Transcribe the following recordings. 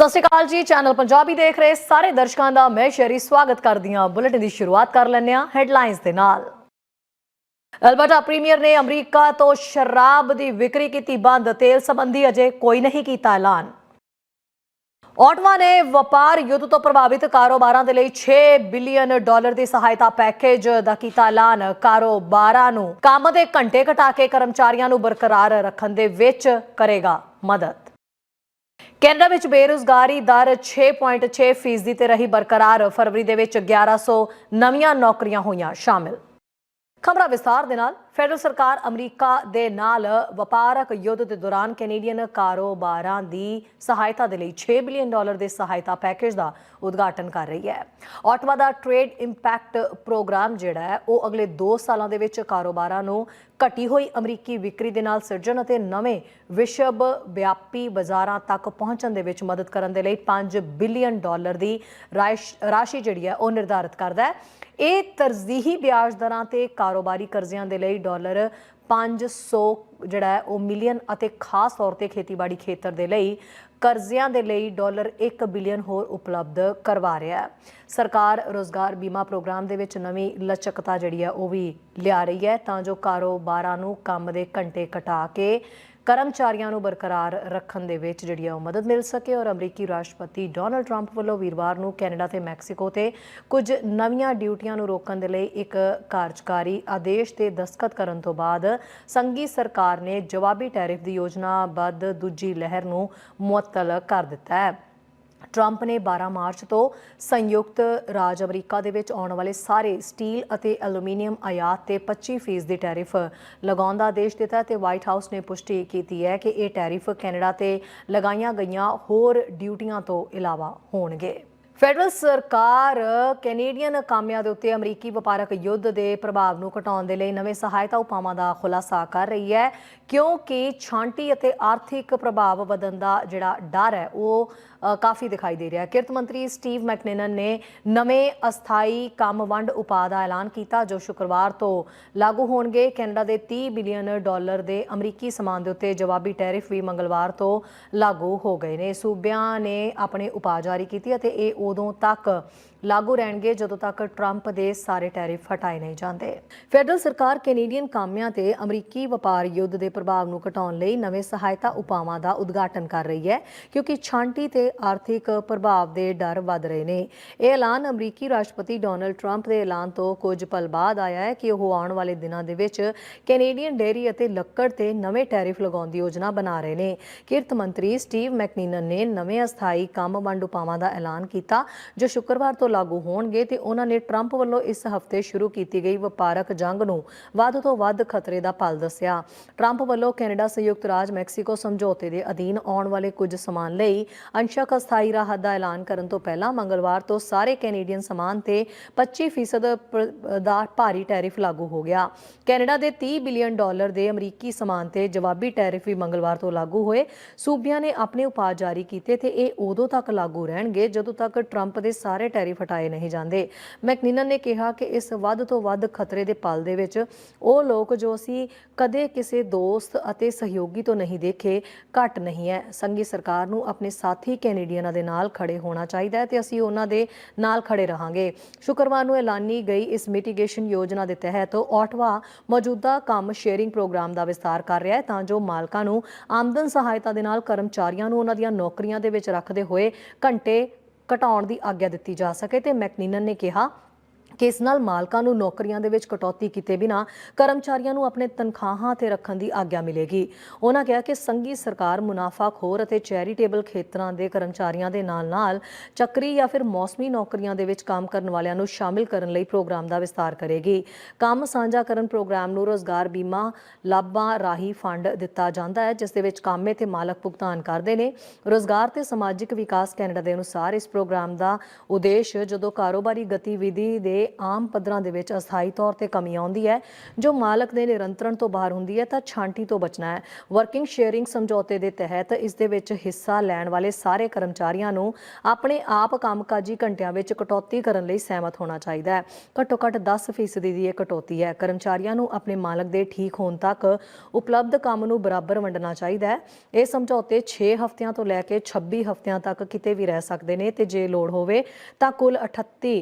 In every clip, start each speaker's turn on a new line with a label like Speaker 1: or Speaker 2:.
Speaker 1: ਸਤਿ ਸ਼੍ਰੀ ਅਕਾਲ ਜੀ ਚੈਨਲ ਪੰਜਾਬੀ ਦੇਖ ਰਹੇ ਸਾਰੇ ਦਰਸ਼ਕਾਂ ਦਾ ਮੈਂ ਸ਼ੈਰੀ ਸਵਾਗਤ ਕਰਦੀ ਹਾਂ। ਬੁਲੇਟਿਨ ਦੀ ਸ਼ੁਰੂਆਤ ਕਰ ਲੈਂਦੇ ਹਾਂ ਹੈਡਲਾਈਨਸ ਦੇ ਨਾਲ। ਅਲਬਰਟਾ ਪ੍ਰੀਮੀਅਰ ਨੇ ਅਮਰੀਕਾ ਤੋਂ ਸ਼ਰਾਬ ਦੀ ਵਿਕਰੀ ਕੀਤੀ ਬੰਦ, ਤੇਲ ਸੰਬੰਧੀ ਅਜੇ ਕੋਈ ਨਹੀਂ ਕੀਤਾ ਐਲਾਨ। ਔਟਵਾ ਨੇ ਵਪਾਰ ਯੁੱਧ ਤੋਂ ਪ੍ਰਭਾਵਿਤ ਕਾਰੋਬਾਰਾਂ ਦੇ ਲਈ 6 ਬਿਲੀਅਨ ਡਾਲਰ ਦੀ ਸਹਾਇਤਾ ਪੈਕੇਜ ਦਾ ਕੀਤਾ ਐਲਾਨ। ਕਾਰੋਬਾਰਾਂ ਨੂੰ ਕੰਮ ਦੇ ਘੰਟੇ ਘਟਾ ਕੇ ਕਰਮਚਾਰੀਆਂ ਨੂੰ ਬਰਕਰਾਰ ਰੱਖਣ ਦੇ ਵਿੱਚ ਕਰੇਗਾ ਮਦਦ। ਕੈਨੇਡਾ ਵਿੱਚ ਬੇਰੁਜ਼ਗਾਰੀ ਦਰ 6.6 ਫੀਸਦੀ ਤੇ ਰਹੀ ਬਰਕਰਾਰ। ਫਰਵਰੀ ਦੇ ਵਿੱਚ 1100 ਨਵੀਆਂ ਨੌਕਰੀਆਂ ਹੋਈਆਂ ਸ਼ਾਮਿਲ। ਖਬਰਾਂ ਵਿਸਤਾਰ ਦੇ ਨਾਲ ਫੈਡਰਲ ਸਰਕਾਰ ਅਮਰੀਕਾ ਦੇ ਨਾਲ ਵਪਾਰਕ ਯੁੱਧ ਦੇ ਦੌਰਾਨ ਕੈਨੇਡੀਅਨ ਕਾਰੋਬਾਰਾਂ ਦੀ ਸਹਾਇਤਾ ਦੇ ਲਈ 6 ਬਿਲੀਅਨ ਡਾਲਰ ਦੇ ਸਹਾਇਤਾ ਪੈਕੇਜ ਦਾ ਉਦਘਾਟਨ ਕਰ ਰਹੀ ਹੈ। ਆਟਵਾ ਦਾ ਟ੍ਰੇਡ ਇੰਪੈਕਟ ਪ੍ਰੋਗਰਾਮ ਜਿਹੜਾ ਹੈ, ਉਹ ਅਗਲੇ 2 ਸਾਲਾਂ ਦੇ ਵਿੱਚ ਕਾਰੋਬਾਰਾਂ ਨੂੰ ਘਟੀ ਹੋਈ ਅਮਰੀਕੀ ਵਿਕਰੀ ਦੇ ਨਾਲ ਸਿਰਜਣ ਅਤੇ ਨਵੇਂ ਵਿਸ਼ਵ ਵਿਆਪੀ ਬਾਜ਼ਾਰਾਂ ਤੱਕ ਪਹੁੰਚਣ ਦੇ ਵਿੱਚ ਮਦਦ ਕਰਨ ਦੇ ਲਈ 5 ਬਿਲੀਅਨ ਡਾਲਰ ਦੀ ਰਾਇਸ਼- ਰਾਸ਼ੀ ਜਿਹੜੀ ਹੈ, ਉਹ ਨਿਰਧਾਰਿਤ ਕਰਦਾ ਹੈ। ਇਹ ਤਰਜੀਹੀ ਵਿਆਜ ਦਰਾਂ ਤੇ ਕਾਰੋਬਾਰੀ ਕਰਜ਼ਿਆਂ ਦੇ ਲਈ ਡਾਲਰ 500 ਜਿਹੜਾ ਹੈ, ਉਹ ਮਿਲੀਅਨ ਅਤੇ ਖਾਸ ਤੌਰ ਤੇ ਖੇਤੀਬਾੜੀ ਖੇਤਰ ਦੇ ਲਈ ਕਰਜ਼ਿਆਂ ਦੇ ਲਈ ਡਾਲਰ 1 ਬਿਲੀਅਨ ਹੋਰ ਉਪਲਬਧ ਕਰਵਾ ਰਿਹਾ ਹੈ। ਸਰਕਾਰ ਰੋਜ਼ਗਾਰ ਬੀਮਾ ਪ੍ਰੋਗਰਾਮ ਦੇ ਵਿੱਚ ਨਵੀਂ ਲਚਕਤਾ ਜਿਹੜੀ ਹੈ, ਉਹ ਵੀ ਲਿਆ ਰਹੀ ਹੈ ਤਾਂ ਜੋ ਕਾਰੋਬਾਰਾਂ ਨੂੰ ਕੰਮ ਦੇ ਘੰਟੇ ਘਟਾ ਕੇ ਕਰਮਚਾਰੀਆਂ ਨੂੰ ਬਰਕਰਾਰ ਰੱਖਣ ਦੇ ਵਿੱਚ ਜਿਹੜੀ ਆ ਉਹ ਮਦਦ ਮਿਲ ਸਕੇ ਔਰ ਅਮਰੀਕੀ ਰਾਸ਼ਟਰਪਤੀ ਡੋਨਲਡ ਟਰੰਪ ਵੱਲੋਂ ਵੀਰਵਾਰ ਨੂੰ ਕੈਨੇਡਾ ਤੇ ਮੈਕਸੀਕੋ ਤੇ ਕੁਝ ਨਵੀਆਂ ਡਿਊਟੀਆਂ ਨੂੰ ਰੋਕਣ ਦੇ ਲਈ ਇੱਕ ਕਾਰਜਕਾਰੀ ਆਦੇਸ਼ ਤੇ ਦਸਤਖਤ ਕਰਨ ਤੋਂ ਬਾਅਦ ਸੰਘੀ ਸਰਕਾਰ ਨੇ ਜਵਾਬੀ ਟੈਰਿਫ ਦੀ ਯੋਜਨਾਬੱਧ ਦੂਜੀ ਲਹਿਰ ਨੂੰ ਮੁਅੱਤਲ ਕਰ ਦਿੱਤਾ ਹੈ। ਟਰੰਪ ਨੇ 12 ਮਾਰਚ ਤੋਂ ਸੰਯੁਕਤ ਰਾਜ ਅਮਰੀਕਾ ਦੇ ਵਿੱਚ ਆਉਣ ਵਾਲੇ ਸਾਰੇ ਸਟੀਲ ਅਤੇ ਐਲੂਮੀਨੀਅਮ ਆਯਾਤ ਤੇ 25% ਦੀ ਟੈਰਿਫ ਲਗਾਉਣ ਦਾ ਆਦੇਸ਼ ਦਿੱਤਾ ਹੈ ਤੇ ਵਾਈਟ ਹਾਊਸ ਨੇ ਪੁਸ਼ਟੀ ਕੀਤੀ ਹੈ ਕਿ ਇਹ ਟੈਰਿਫ ਕੈਨੇਡਾ ਤੇ ਲਗਾਈਆਂ ਗਈਆਂ ਹੋਰ ਡਿਊਟੀਆਂ ਤੋਂ ਇਲਾਵਾ ਹੋਣਗੇ। ਫੈਡਰਲ ਸਰਕਾਰ ਕੈਨੇਡੀਅਨ ਕਾਮਿਆਂ ਦੇ ਉੱਤੇ ਅਮਰੀਕੀ ਵਪਾਰਕ ਯੁੱਧ ਦੇ ਪ੍ਰਭਾਵ ਨੂੰ ਘਟਾਉਣ ਦੇ ਲਈ ਨਵੇਂ ਸਹਾਇਤਾ ਉਪਾਵਾਂ ਦਾ ਖੁਲਾਸਾ ਕਰ ਰਹੀ ਹੈ, ਕਿਉਂਕਿ ਛਾਂਟੀ ਅਤੇ ਆਰਥਿਕ ਪ੍ਰਭਾਵ ਵਧਣ ਦਾ ਜਿਹੜਾ ਡਰ ਹੈ, ਉਹ ਕਾਫੀ ਦਿਖਾਈ ਦੇ ਰਿਹਾ ਹੈ। ਕਿਰਤ ਮੰਤਰੀ ਸਟੀਵ ਮੈਕਨੇਨਨ ਨੇ ਨਵੇਂ ਅਸਥਾਈ ਕੰਮ ਵੰਡ ਉਪਾਅ ਦਾ ਐਲਾਨ ਕੀਤਾ, ਜੋ ਸ਼ੁੱਕਰਵਾਰ ਤੋਂ ਲਾਗੂ ਹੋਣਗੇ। ਕੈਨੇਡਾ ਦੇ 30 ਬਿਲੀਅਨ ਡਾਲਰ ਦੇ ਅਮਰੀਕੀ ਸਮਾਨ ਦੇ ਉੱਤੇ ਜਵਾਬੀ ਟੈਰਿਫ ਵੀ ਮੰਗਲਵਾਰ ਤੋਂ ਲਾਗੂ ਹੋ ਗਏ ਨੇ। ਸੂਬਿਆਂ ਨੇ ਆਪਣੇ ਉਪਾਅ ਜਾਰੀ ਕੀਤੀ ਅਤੇ ਇਹ ਉਦੋਂ ਤੱਕ ਲਾਗੂ ਰਹਿਣਗੇ ਜਦੋਂ ਤੱਕ ਟਰੰਪ ਦੇ ਸਾਰੇ ਟੈਰਿਫ ਹਟਾਏ ਨਹੀਂ ਜਾਂਦੇ। ਫੈਡਰਲ ਸਰਕਾਰ ਕੈਨੇਡੀਅਨ ਕਾਮਿਆਂ ਤੇ ਅਮਰੀਕੀ ਵਪਾਰ ਯੁੱਧ ਦੇ ਪ੍ਰਭਾਵ ਨੂੰ ਘਟਾਉਣ ਲਈ ਨਵੇਂ ਸਹਾਇਤਾ ਉਪਾਵਾਂ ਦਾ ਉਦਘਾਟਨ ਕਰ ਰਹੀ ਹੈ, ਕਿਉਂਕਿ ਛਾਂਟੀ ਤੇ ਆਰਥਿਕ ਪ੍ਰਭਾਵ ਦੇ ਡਰ ਵੱਧ ਰਹੇ ਨੇ। ਇਹ ਐਲਾਨ ਅਮਰੀਕੀ ਰਾਸ਼ਟਰਪਤੀ ਡੋਨਲਡ ਟਰੰਪ ਦੇ ਐਲਾਨ ਤੋਂ ਕੁਝ ਪਲ ਬਾਅਦ ਆਇਆ ਹੈ ਕਿ ਉਹ ਆਉਣ ਵਾਲੇ ਦਿਨਾਂ ਦੇ ਵਿੱਚ ਕੈਨੇਡੀਅਨ ਡੇਅਰੀ ਅਤੇ ਲੱਕੜ ਤੇ ਨਵੇਂ ਟੈਰਿਫ ਲਗਾਉਣ ਦੀ ਯੋਜਨਾ ਬਣਾ ਰਹੇ ਨੇ। ਕਿਰਤ ਮੰਤਰੀ ਸਟੀਵ ਮੈਕਨੀਨਨ ਨੇ ਨਵੇਂ ਅਸਥਾਈ ਕੰਮ ਵੰਡ ਉਪਾਵਾਂ ਦਾ ਐਲਾਨ ਕੀਤਾ, ਜੋ ਸ਼ੁੱਕਰਵਾਰ ਤੋਂ ਲਾਗੂ ਹੋਣਗੇ ਤੇ ਉਹਨਾਂ ਨੇ ਟਰੰਪ ਵੱਲੋਂ ਇਸ ਹਫ਼ਤੇ ਸ਼ੁਰੂ ਕੀਤੀ ਗਈ ਵਪਾਰਕ ਜੰਗ ਨੂੰ ਵੱਧ ਤੋਂ ਵੱਧ ਖਤਰੇ ਦਾ ਪਲ ਦੱਸਿਆ। ਟਰੰਪ ਵੱਲੋਂ ਕੈਨੇਡਾ ਸੰਯੁਕਤ ਰਾਜ ਮੈਕਸੀਕੋ ਸਮਝੌਤੇ ਦੇ ਅਧੀਨ ਆਉਣ ਵਾਲੇ ਕੁਝ ਸਮਾਨ ਲਈ ਅੰਸ਼ਕ ਅਸਥਾਈ ਰਾਹਤ ਦਾ ਐਲਾਨ ਕਰਨ ਤੋਂ ਪਹਿਲਾਂ ਮੰਗਲਵਾਰ ਤੋਂ ਸਾਰੇ ਕੈਨੇਡੀਅਨ ਸਮਾਨ ਤੇ 25% ਦਾ ਭਾਰੀ ਟੈਰਿਫ ਲਾਗੂ ਹੋ ਗਿਆ। ਕੈਨੇਡਾ ਦੇ 30 ਬਿਲੀਅਨ ਡਾਲਰ ਦੇ ਅਮਰੀਕੀ ਸਮਾਨ ਤੇ ਜਵਾਬੀ ਟੈਰਿਫ ਵੀ ਮੰਗਲਵਾਰ ਤੋਂ ਲਾਗੂ ਹੋਏ। ਸੂਬਿਆਂ ਨੇ ਆਪਣੇ ਉਪਾਅ ਜਾਰੀ ਕੀਤੇ ਤੇ ਇਹ ਉਦੋਂ ਤੱਕ ਲਾਗੂ ਰਹਿਣਗੇ ਜਦੋਂ ਤੱਕ ਟਰੰਪ ਦੇ ਸਾਰੇ ਟੈਰਿਫ ਹਟਾਏ ਨਹੀਂ ਜਾਂਦੇ। ਮੈਕਨੀਨਨ ਨੇ ਕਿਹਾ ਕਿ ਇਸ ਵੱਧ ਤੋਂ ਵੱਧ ਖਤਰੇ ਦੇ ਪਲ ਦੇ ਵਿੱਚ ਉਹ ਲੋਕ ਜੋ ਅਸੀਂ ਕਦੇ ਕਿਸੇ ਦੋਸਤ ਅਤੇ ਸਹਿਯੋਗੀ ਤੋਂ ਨਹੀਂ ਦੇਖੇ, ਘੱਟ ਨਹੀਂ ਹੈ। ਸੰਘੀ ਸਰਕਾਰ ਨੂੰ ਆਪਣੇ ਸਾਥੀ ਕੈਨੇਡੀਅਨਾਂ ਦੇ ਨਾਲ ਖੜੇ ਹੋਣਾ ਚਾਹੀਦਾ ਹੈ ਤੇ ਅਸੀਂ ਉਹਨਾਂ ਦੇ ਨਾਲ ਖੜੇ ਰਹਾਂਗੇ। ਸ਼ੁੱਕਰਵਾਰ ਨੂੰ ਐਲਾਨੀ ਗਈ ਇਸ ਮਿਟੀਗੇਸ਼ਨ ਯੋਜਨਾ ਦੇ ਤਹਿਤ ਆਟਵਾ ਮੌਜੂਦਾ ਕੰਮ ਸ਼ੇਅਰਿੰਗ ਪ੍ਰੋਗਰਾਮ ਦਾ ਵਿਸਤਾਰ ਕਰ ਰਿਹਾ ਹੈ ਤਾਂ ਜੋ ਮਾਲਕਾਂ ਨੂੰ ਆਮਦਨ ਸਹਾਇਤਾ ਦੇ ਨਾਲ ਕਰਮਚਾਰੀਆਂ ਨੂੰ ਉਹਨਾਂ ਦੀਆਂ ਨੌਕਰੀਆਂ ਦੇ ਵਿੱਚ ਰੱਖਦੇ ਹੋਏ ਘੰਟੇ ਘਟਾਉਣ ਦੀ ਆਗਿਆ ਦਿੱਤੀ ਜਾ ਸਕੇ ਤੇ ਮੈਕਨੀਨਨ ਨੇ ਕਿਹਾ ਕਿ ਇਸ ਨਾਲ ਮਾਲਕਾਂ ਨੂੰ ਨੌਕਰੀਆਂ ਦੇ ਵਿੱਚ ਕਟੌਤੀ ਕੀਤੇ ਬਿਨਾ ਕਰਮਚਾਰੀਆਂ ਨੂੰ ਆਪਣੇ ਤਨਖਾਹਾਂ ਤੇ ਰੱਖਣ ਦੀ ਆਗਿਆ ਮਿਲੇਗੀ। ਉਹਨਾਂ ਕਿਹਾ ਕਿ ਸੰਘੀ ਸਰਕਾਰ ਮੁਨਾਫਾਖੋਰ ਅਤੇ ਚੈਰੀਟੇਬਲ ਖੇਤਰਾਂ ਦੇ ਕਰਮਚਾਰੀਆਂ ਦੇ ਨਾਲ-ਨਾਲ ਚੱਕਰੀ ਜਾਂ ਫਿਰ ਮੌਸਮੀ ਨੌਕਰੀਆਂ ਦੇ ਵਿੱਚ ਕੰਮ ਕਰਨ ਵਾਲਿਆਂ ਨੂੰ ਸ਼ਾਮਿਲ ਕਰਨ ਲਈ ਪ੍ਰੋਗਰਾਮ ਦਾ ਵਿਸਤਾਰ ਕਰੇਗੀ। ਕੰਮ ਸਾਂਝਾ ਕਰਨ ਪ੍ਰੋਗਰਾਮ ਨੂੰ ਰੋਜ਼ਗਾਰ ਬੀਮਾ ਲਾਭਾਂ ਰਾਹੀਂ ਫੰਡ ਦਿੱਤਾ ਜਾਂਦਾ ਹੈ, ਜਿਸ ਦੇ ਵਿੱਚ ਕਾਮੇ ਤੇ ਮਾਲਕ ਭੁਗਤਾਨ ਕਰਦੇ ਨੇ। ਰੋਜ਼ਗਾਰ ਤੇ ਸਮਾਜਿਕ ਵਿਕਾਸ ਕੈਨੇਡਾ ਦੇ ਅਨੁਸਾਰ ਇਸ ਪ੍ਰੋਗਰਾਮ ਦਾ ਉਦੇਸ਼ ਜਦੋਂ ਕਾਰੋਬਾਰੀ ਗਤੀਵਿਧੀ ਦੇ ਆਮ ਪੱਧਰਾਂ ਦੇ ਵਿੱਚ ਅਸਥਾਈ ਤੌਰ ਤੇ ਕਮੀ ਆਉਂਦੀ ਹੈ। ਜੋ ਮਾਲਕ ਦੇ ਨਿਰੰਤਰਣ ਤੋਂ ਬਾਹਰ ਹੁੰਦੀ ਹੈ, ਤਾਂ ਛਾਂਟੀ ਤੋਂ ਬਚਣਾ ਹੈ। ਵਰਕਿੰਗ ਸ਼ੇਅਰਿੰਗ ਸਮਝੌਤੇ ਦੇ ਤਹਿਤ ਇਸ ਦੇ ਵਿੱਚ ਹਿੱਸਾ ਲੈਣ ਵਾਲੇ ਸਾਰੇ ਕਰਮਚਾਰੀਆਂ ਨੂੰ ਆਪਣੇ ਆਪ ਕੰਮਕਾਜੀ ਘੰਟਿਆਂ ਵਿੱਚ ਕਟੌਤੀ ਕਰਨ ਲਈ ਸਹਿਮਤ ਹੋਣਾ ਚਾਹੀਦਾ ਹੈ। ਘੱਟੋ ਘੱਟ 10% ਦੀ ਇਹ ਕਟੌਤੀ ਹੈ। ਕਰਮਚਾਰੀਆਂ ਨੂੰ ਆਪਣੇ ਮਾਲਕ ਦੇ ਠੀਕ ਹੋਣ ਤੱਕ ਉਪਲਬਧ ਕੰਮ ਨੂੰ ਬਰਾਬਰ ਵੰਡਣਾ ਚਾਹੀਦਾ ਹੈ। ਇਹ ਸਮਝੌਤੇ 6 ਹਫ਼ਤਿਆਂ ਤੋਂ ਲੈ ਕੇ 26 ਹਫ਼ਤਿਆਂ ਤੱਕ ਕਿਤੇ ਵੀ ਰਹਿ ਸਕਦੇ ਨੇ ਤੇ ਜੇ ਲੋੜ ਹੋਵੇ ਤਾਂ ਕੁੱਲ 38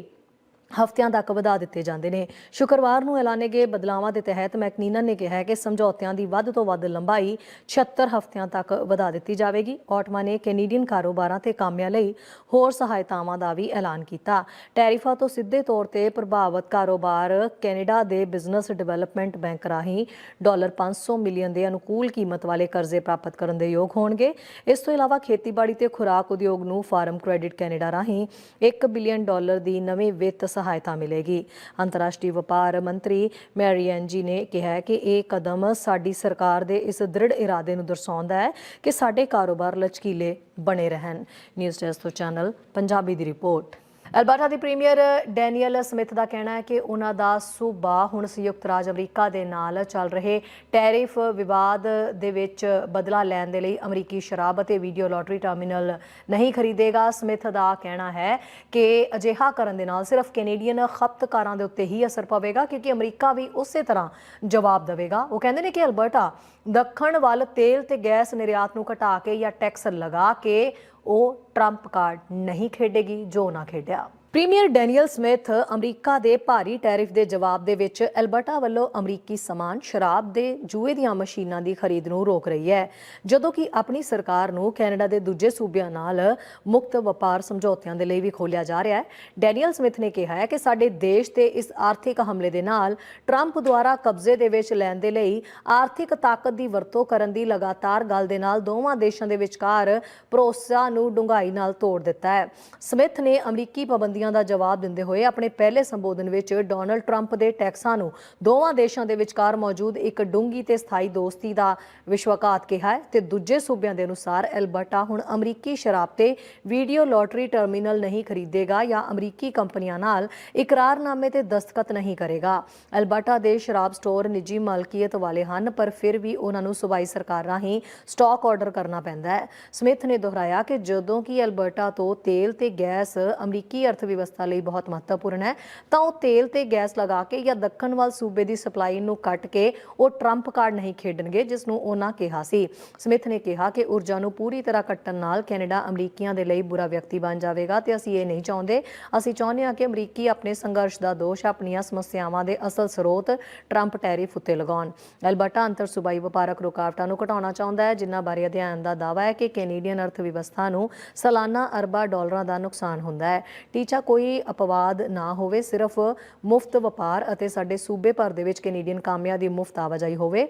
Speaker 1: ਹਫ਼ਤਿਆਂ ਤੱਕ ਵਧਾ ਦਿੱਤੇ ਜਾਂਦੇ ਨੇ। ਸ਼ੁੱਕਰਵਾਰ ਨੂੰ ਐਲਾਨੇ ਗਏ ਬਦਲਾਵਾਂ ਦੇ ਤਹਿਤ ਮੈਕਨੀਨਨ ਨੇ ਕਿਹਾ ਕਿ ਸਮਝੌਤਿਆਂ ਦੀ ਵੱਧ ਤੋਂ ਵੱਧ ਲੰਬਾਈ 76 ਹਫ਼ਤਿਆਂ ਤੱਕ ਵਧਾ ਦਿੱਤੀ ਜਾਵੇਗੀ। ਆਟਮਾ ਨੇ ਕੈਨੇਡੀਅਨ ਕਾਰੋਬਾਰਾਂ ਤੇ ਕਾਮਿਆਂ ਲਈ ਹੋਰ ਸਹਾਇਤਾਵਾਂ ਦਾ ਵੀ ਐਲਾਨ ਕੀਤਾ। ਟੈਰਿਫਾਂ ਤੋਂ ਸਿੱਧੇ ਤੌਰ ਤੇ ਪ੍ਰਭਾਵਿਤ ਕਾਰੋਬਾਰ ਕੈਨੇਡਾ ਦੇ ਬਿਜ਼ਨਸ ਡਿਵੈਲਪਮੈਂਟ ਬੈਂਕ ਰਾਹੀਂ ਡਾਲਰ 500 ਮਿਲੀਅਨ ਦੇ ਅਨੁਕੂਲ ਕੀਮਤ ਵਾਲੇ ਕਰਜ਼ੇ ਪ੍ਰਾਪਤ ਕਰਨ ਦੇ ਯੋਗ ਹੋਣਗੇ। ਇਸ ਤੋਂ ਇਲਾਵਾ ਖੇਤੀਬਾੜੀ ਤੇ ਖੁਰਾਕ ਉਦਯੋਗ ਨੂੰ ਫਾਰਮ ਕ੍ਰੈਡਿਟ ਕੈਨੇਡਾ ਰਾਹੀਂ 1 ਬਿਲੀਅਨ ਡਾਲਰ ਦੀ ਨਵੀਂ ਵਿੱਤ ਸਹਾਇਤਾ ਮਿਲੇਗੀ। ਅੰਤਰਰਾਸ਼ਟਰੀ ਵਪਾਰ ਮੰਤਰੀ ਮੈਰੀਅਨ ਜੀ ਨੇ ਕਿਹਾ ਕਿ ਇਹ ਕਦਮ ਸਾਡੀ ਸਰਕਾਰ ਦੇ ਇਸ ਦ੍ਰਿੜ ਇਰਾਦੇ ਨੂੰ ਦਰਸਾਉਂਦਾ ਹੈ ਕਿ ਸਾਡੇ ਕਾਰੋਬਾਰ ਲਚਕੀਲੇ ਬਣੇ ਰਹਿਣ। ਨਿਊਜ਼ ਡੈਸਕ ਤੋਂ ਚੈਨਲ ਪੰਜਾਬੀ ਦੀ ਰਿਪੋਰਟ। ਅਲਬਰਟਾ ਦੀ ਪ੍ਰੀਮੀਅਰ ਡੈਨੀਅਲ ਸਮਿਥ ਦਾ ਕਹਿਣਾ ਹੈ ਕਿ ਉਹਨਾਂ ਦਾ ਸੂਬਾ ਹੁਣ ਸੰਯੁਕਤ ਰਾਜ ਅਮਰੀਕਾ ਦੇ ਨਾਲ ਚੱਲ ਰਹੇ ਟੈਰਿਫ ਵਿਵਾਦ ਦੇ ਵਿੱਚ ਬਦਲਾ ਲੈਣ ਦੇ ਲਈ ਅਮਰੀਕੀ ਸ਼ਰਾਬ ਅਤੇ ਵੀਡੀਓ ਲੋਟਰੀ ਟਰਮੀਨਲ ਨਹੀਂ ਖਰੀਦੇਗਾ। ਸਮਿਥ ਦਾ ਕਹਿਣਾ ਹੈ ਕਿ ਅਜਿਹਾ ਕਰਨ ਦੇ ਨਾਲ ਸਿਰਫ ਕੈਨੇਡੀਅਨ ਖਪਤਕਾਰਾਂ ਦੇ ਉੱਤੇ ਹੀ ਅਸਰ ਪਵੇਗਾ, ਕਿਉਂਕਿ ਅਮਰੀਕਾ ਵੀ ਉਸੇ ਤਰ੍ਹਾਂ ਜਵਾਬ ਦੇਵੇਗਾ। ਉਹ ਕਹਿੰਦੇ ਨੇ ਕਿ ਅਲਬਰਟਾ ਦੱਖਣ ਵੱਲ ਤੇਲ ਤੇ ਗੈਸ ਨਿਰਯਾਤ ਨੂੰ ਘਟਾ ਕੇ ਜਾਂ ਟੈਕਸ ਲਗਾ ਕੇ ਉਹ ਟਰੰਪ ਕਾਰਡ ਨਹੀਂ ਖੇਡੇਗੀ ਜੋ ਨਾ ਖੇਡਿਆ। ਪ੍ਰੀਮੀਅਰ ਡੈਨੀਅਲ ਸਮਿਥ ਅਮਰੀਕਾ ਦੇ ਭਾਰੀ ਟੈਰਿਫ ਦੇ ਜਵਾਬ ਦੇ ਵਿੱਚ ਐਲਬਰਟਾ ਵੱਲੋਂ ਅਮਰੀਕੀ ਸਮਾਨ ਸ਼ਰਾਬ ਦੇ ਜੂਏ ਦੀਆਂ ਮਸ਼ੀਨਾਂ ਦੀ ਖਰੀਦ ਨੂੰ ਰੋਕ ਰਹੀ ਹੈ, ਜਦੋਂ ਕਿ ਆਪਣੀ ਸਰਕਾਰ ਨੂੰ ਕੈਨੇਡਾ ਦੇ ਦੂਜੇ ਸੂਬਿਆਂ ਨਾਲ ਮੁਕਤ ਵਪਾਰ ਸਮਝੌਤਿਆਂ ਦੇ ਲਈ ਵੀ ਖੋਲਿਆ ਜਾ ਰਿਹਾ ਹੈ। ਡੈਨੀਅਲ ਸਮਿਥ ਨੇ ਕਿਹਾ ਹੈ ਕਿ ਸਾਡੇ ਦੇਸ਼ ਤੇ ਇਸ ਆਰਥਿਕ ਹਮਲੇ ਦੇ ਨਾਲ ਟਰੰਪ ਦੁਆਰਾ ਕਬਜ਼ੇ ਦੇ ਵਿੱਚ ਲੈਣ ਦੇ ਲਈ ਆਰਥਿਕ ਤਾਕਤ ਦੀ ਵਰਤੋਂ ਕਰਨ ਦੀ ਲਗਾਤਾਰ ਗੱਲ ਦੇ ਨਾਲ ਦੋਵਾਂ ਦੇਸ਼ਾਂ ਦੇ ਵਿਚਕਾਰ ਭਰੋਸਾ ਨੂੰ ਡੂੰਘਾਈ ਨਾਲ ਤੋੜ ਦਿੱਤਾ ਹੈ। ਸਮਿਥ ਨੇ ਅਮਰੀਕੀ ਪਾਬੰਦੀ ਪਾਬੰਦੀਆਂ ਦਾ ਜਵਾਬ ਦਿੰਦੇ ਹੋਏ ਆਪਣੇ ਪਹਿਲੇ ਸੰਬੋਧਨ ਵਿੱਚ ਡੋਨਲਡ ਟਰੰਪ ਦੇ ਟੈਕਸਾਂ ਨੂੰ ਦੋਵਾਂ ਦੇਸ਼ਾਂ ਦੇ ਵਿਚਕਾਰ ਮੌਜੂਦ ਇੱਕ ਡੂੰਗੀ ਤੇ ਸਥਾਈ ਦੋਸਤੀ ਦਾ ਵਿਸ਼ਵਾਸਾਤ ਕਿਹਾ ਹੈ ਤੇ ਦੂਜੇ ਸੂਬਿਆਂ ਦੇ ਅਨੁਸਾਰ ਐਲਬਰਟਾ ਹੁਣ ਅਮਰੀਕੀ ਸ਼ਰਾਬ ਤੇ ਵੀਡੀਓ ਲੋਟਰੀ ਟਰਮੀਨਲ ਨਹੀਂ ਖਰੀਦੇਗਾ ਜਾਂ ਅਮਰੀਕੀ ਕੰਪਨੀਆਂ ਨਾਲ ਇਕਰਾਰਨਾਮੇ ਤੇ ਦਸਤਖਤ ਨਹੀਂ ਕਰੇਗਾ। ਐਲਬਰਟਾ ਦੇ ਸ਼ਰਾਬ ਸਟੋਰ ਨਿੱਜੀ ਮਾਲਕੀਅਤ ਵਾਲੇ ਹਨ, ਪਰ ਫਿਰ ਵੀ ਉਹਨਾਂ ਨੂੰ ਸੂਬਾਈ ਸਰਕਾਰ ਰਾਹੀਂ ਸਟਾਕ ਆਰਡਰ ਕਰਨਾ ਪੈਂਦਾ ਹੈ। ਸਮਿਥ ਨੇ ਦੁਹਰਾਇਆ ਕਿ ਜਦੋਂ ਕਿ ਐਲਬਰਟਾ ਤੋਂ ਤੇਲ ਤੇ ਗੈਸ ਅਮਰੀਕੀ ਅਰਥ ਵਿਵਸਥਾ ਲਈ ਬਹੁਤ ਮਹੱਤਵਪੂਰਨ ਹੈ। ਤਾਂ ਉਹ ਤੇਲ ਤੇ ਗੈਸ ਲਗਾ ਕੇ ਜਾਂ ਦੱਖਣ ਵੱਲ ਸੂਬੇ ਦੀ ਸਪਲਾਈ ਨੂੰ ਕੱਟ ਕੇ ਉਹ ਟਰੰਪ ਕਾਰਡ ਨਹੀਂ ਖੇਡਣਗੇ, ਜਿਸ ਨੂੰ ਉਹਨਾਂ ਕਿਹਾ ਸੀ। ਸਮਿਥ ਨੇ ਕਿਹਾ ਕਿ ਊਰਜਾ ਨੂੰ ਪੂਰੀ ਤਰ੍ਹਾਂ ਕੱਟਣ ਨਾਲ ਕੈਨੇਡਾ ਅਮਰੀਕੀਆਂ ਦੇ ਲਈ ਬੁਰਾ ਵਿਅਕਤੀ ਬਣ ਜਾਵੇਗਾ ਤੇ ਅਸੀਂ ਇਹ ਨਹੀਂ ਚਾਹੁੰਦੇ। ਅਸੀਂ ਚਾਹੁੰਦੇ ਹਾਂ ਕਿ ਅਮਰੀਕੀ ਆਪਣੇ ਸੰਘਰਸ਼ ਦਾ ਦੋਸ਼ ਆਪਣੀਆਂ ਸਮੱਸਿਆਵਾਂ ਦੇ ਅਸਲ ਸਰੋਤ ਟਰੰਪ ਟੈਰਿਫ ਉੱਤੇ ਲਗਾਉਣ। ਅਲਬਰਟਾ ਅੰਤਰ ਸੂਬਾਈ ਵਪਾਰਕ ਰੁਕਾਵਟਾਂ ਨੂੰ ਘਟਾਉਣਾ ਚਾਹੁੰਦਾ ਹੈ, ਜਿਨ੍ਹਾਂ ਬਾਰੇ ਅਧਿਐਨ ਦਾ ਦਾਅਵਾ ਹੈ ਕਿ ਕੈਨੇਡੀਅਨ ਅਰਥ ਵਿਵਸਥਾ ਨੂੰ ਸਾਲਾਨਾ ਅਰਬਾਂ ਡਾਲਰਾਂ ਦਾ ਨੁਕਸਾਨ ਹੁੰਦਾ ਹੈ। ਟੀਚਾ ਕੋਈ ਅਪਵਾਦ ਨਾ ਹੋਵੇ, ਸਿਰਫ ਮੁਫਤ ਵਪਾਰ ਅਤੇ ਸਾਡੇ ਸੂਬੇ ਭਰ ਦੇ ਵਿੱਚ ਕੈਨੇਡੀਅਨ ਕਾਮਿਆਂ ਦੀ ਮੁਫਤ ਆਵਾਜਾਈ ਹੋਵੇ।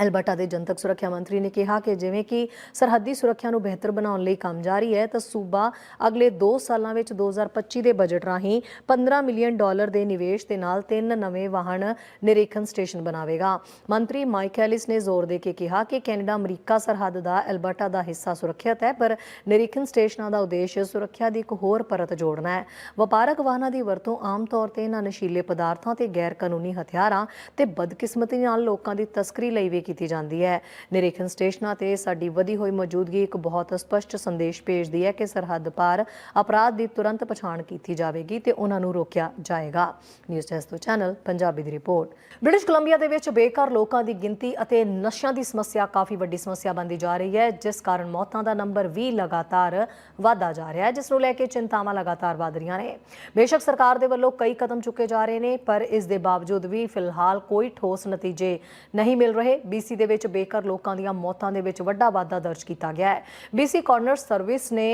Speaker 1: ਐਲਬਰਟਾ ਦੇ ਜਨਤਕ ਸੁਰੱਖਿਆ ਮੰਤਰੀ ਨੇ ਕਿਹਾ ਕਿ ਜਿਵੇਂ ਕਿ ਸਰਹੱਦੀ ਸੁਰੱਖਿਆ ਨੂੰ ਬਿਹਤਰ ਬਣਾਉਣ ਲਈ ਕੰਮ ਜਾਰੀ ਹੈ, ਤਾਂ ਸੂਬਾ ਅਗਲੇ 2 ਸਾਲਾਂ ਵਿੱਚ 2025 ਦੇ ਬਜਟ ਰਾਹੀਂ 15 ਮਿਲੀਅਨ ਡਾਲਰ ਦੇ ਨਿਵੇਸ਼ ਦੇ ਨਾਲ ਤਿੰਨ ਨਵੇਂ ਵਾਹਨ ਨਿਰੀਖਣ ਸਟੇਸ਼ਨ ਬਣਾਵੇਗਾ। ਮੰਤਰੀ ਮਾਈਕ ਐਲਿਸ ਨੇ ਜ਼ੋਰ ਦੇ ਕੇ ਕਿਹਾ ਕਿ ਕੈਨੇਡਾ ਅਮਰੀਕਾ ਸਰਹੱਦ ਦਾ ਐਲਬਰਟਾ ਦਾ ਹਿੱਸਾ ਸੁਰੱਖਿਅਤ ਹੈ, ਪਰ ਨਿਰੀਖਣ ਸਟੇਸ਼ਨਾਂ ਦਾ ਉਦੇਸ਼ ਸੁਰੱਖਿਆ ਦੀ ਇੱਕ ਹੋਰ ਪਰਤ ਜੋੜਨਾ ਹੈ। ਵਪਾਰਕ ਵਾਹਨਾਂ ਦੀ ਵਰਤੋਂ ਆਮ ਤੌਰ ਤੇ ਇਹਨਾਂ ਨਸ਼ੀਲੇ ਪਦਾਰਥਾਂ ਤੇ ਗੈਰ ਕਾਨੂੰਨੀ ਹਥਿਆਰਾਂ ਤੇ ਬਦਕਿਸਮਤੀ ਨਾਲ ਲੋਕਾਂ ਦੀ ਤਸਕਰੀ ਲਈ ਵੀ ਕੀਤੀ ਜਾਂਦੀ ਹੈ। ਨਿਰੀਖਣ ਸਟੇਸ਼ਨਾਂ ਤੇ ਸਾਡੀ ਵਧੀ ਹੋਈ ਮੌਜੂਦਗੀ ਇੱਕ ਬਹੁਤ ਸਪਸ਼ਟ ਸੰਦੇਸ਼ ਭੇਜਦੀ ਹੈ ਕਿ ਸਰਹੱਦ ਪਾਰ ਅਪਰਾਧ ਦੀ ਤੁਰੰਤ ਪਛਾਣ ਕੀਤੀ ਜਾਵੇਗੀ ਤੇ ਉਹਨਾਂ ਨੂੰ ਰੋਕਿਆ ਜਾਏਗਾ। ਨਿਊਜ਼ ਡੈਸਕ ਤੋਂ ਚੈਨਲ ਪੰਜਾਬੀ ਦੀ ਰਿਪੋਰਟ। ਬ੍ਰਿਟਿਸ਼ ਕੋਲੰਬੀਆ ਦੇ ਵਿੱਚ ਬੇਕਾਰ ਲੋਕਾਂ ਦੀ ਗਿਣਤੀ ਅਤੇ ਨਸ਼ਿਆਂ ਦੀ ਸਮੱਸਿਆ ਕਾਫੀ ਵੱਡੀ ਸਮੱਸਿਆ ਬਣਦੀ ਜਾ ਰਹੀ ਹੈ, ਜਿਸ ਕਾਰਨ ਮੌਤਾਂ ਦਾ ਨੰਬਰ ਵੀ ਲਗਾਤਾਰ ਵਧਦਾ ਜਾ ਰਿਹਾ ਹੈ, ਜਿਸ ਨੂੰ ਲੈ ਕੇ ਚਿੰਤਾਵਾਂ ਲਗਾਤਾਰ ਵਧ ਰਹੀਆਂ ਨੇ। ਬੇਸ਼ੱਕ ਸਰਕਾਰ ਦੇ ਵੱਲੋਂ ਕਈ ਕਦਮ ਚੁੱਕੇ ਜਾ ਰਹੇ ਨੇ, ਪਰ ਇਸ ਦੇ ਬਾਵਜੂਦ ਵੀ ਫਿਲਹਾਲ ਕੋਈ ਠੋਸ ਨਤੀਜੇ ਨਹੀਂ ਮਿਲ ਰਹੇ। ਬੀਸੀ ਦੇ ਵਿੱਚ ਬੇਕਾਰ ਲੋਕਾਂ ਦੀਆਂ ਮੌਤਾਂ ਦੇ ਵਿੱਚ ਵੱਡਾ ਵਾਧਾ ਦਰਜ ਕੀਤਾ ਗਿਆ ਹੈ। ਬੀਸੀ ਕਾਰਨਰ ਸਰਵਿਸ ਨੇ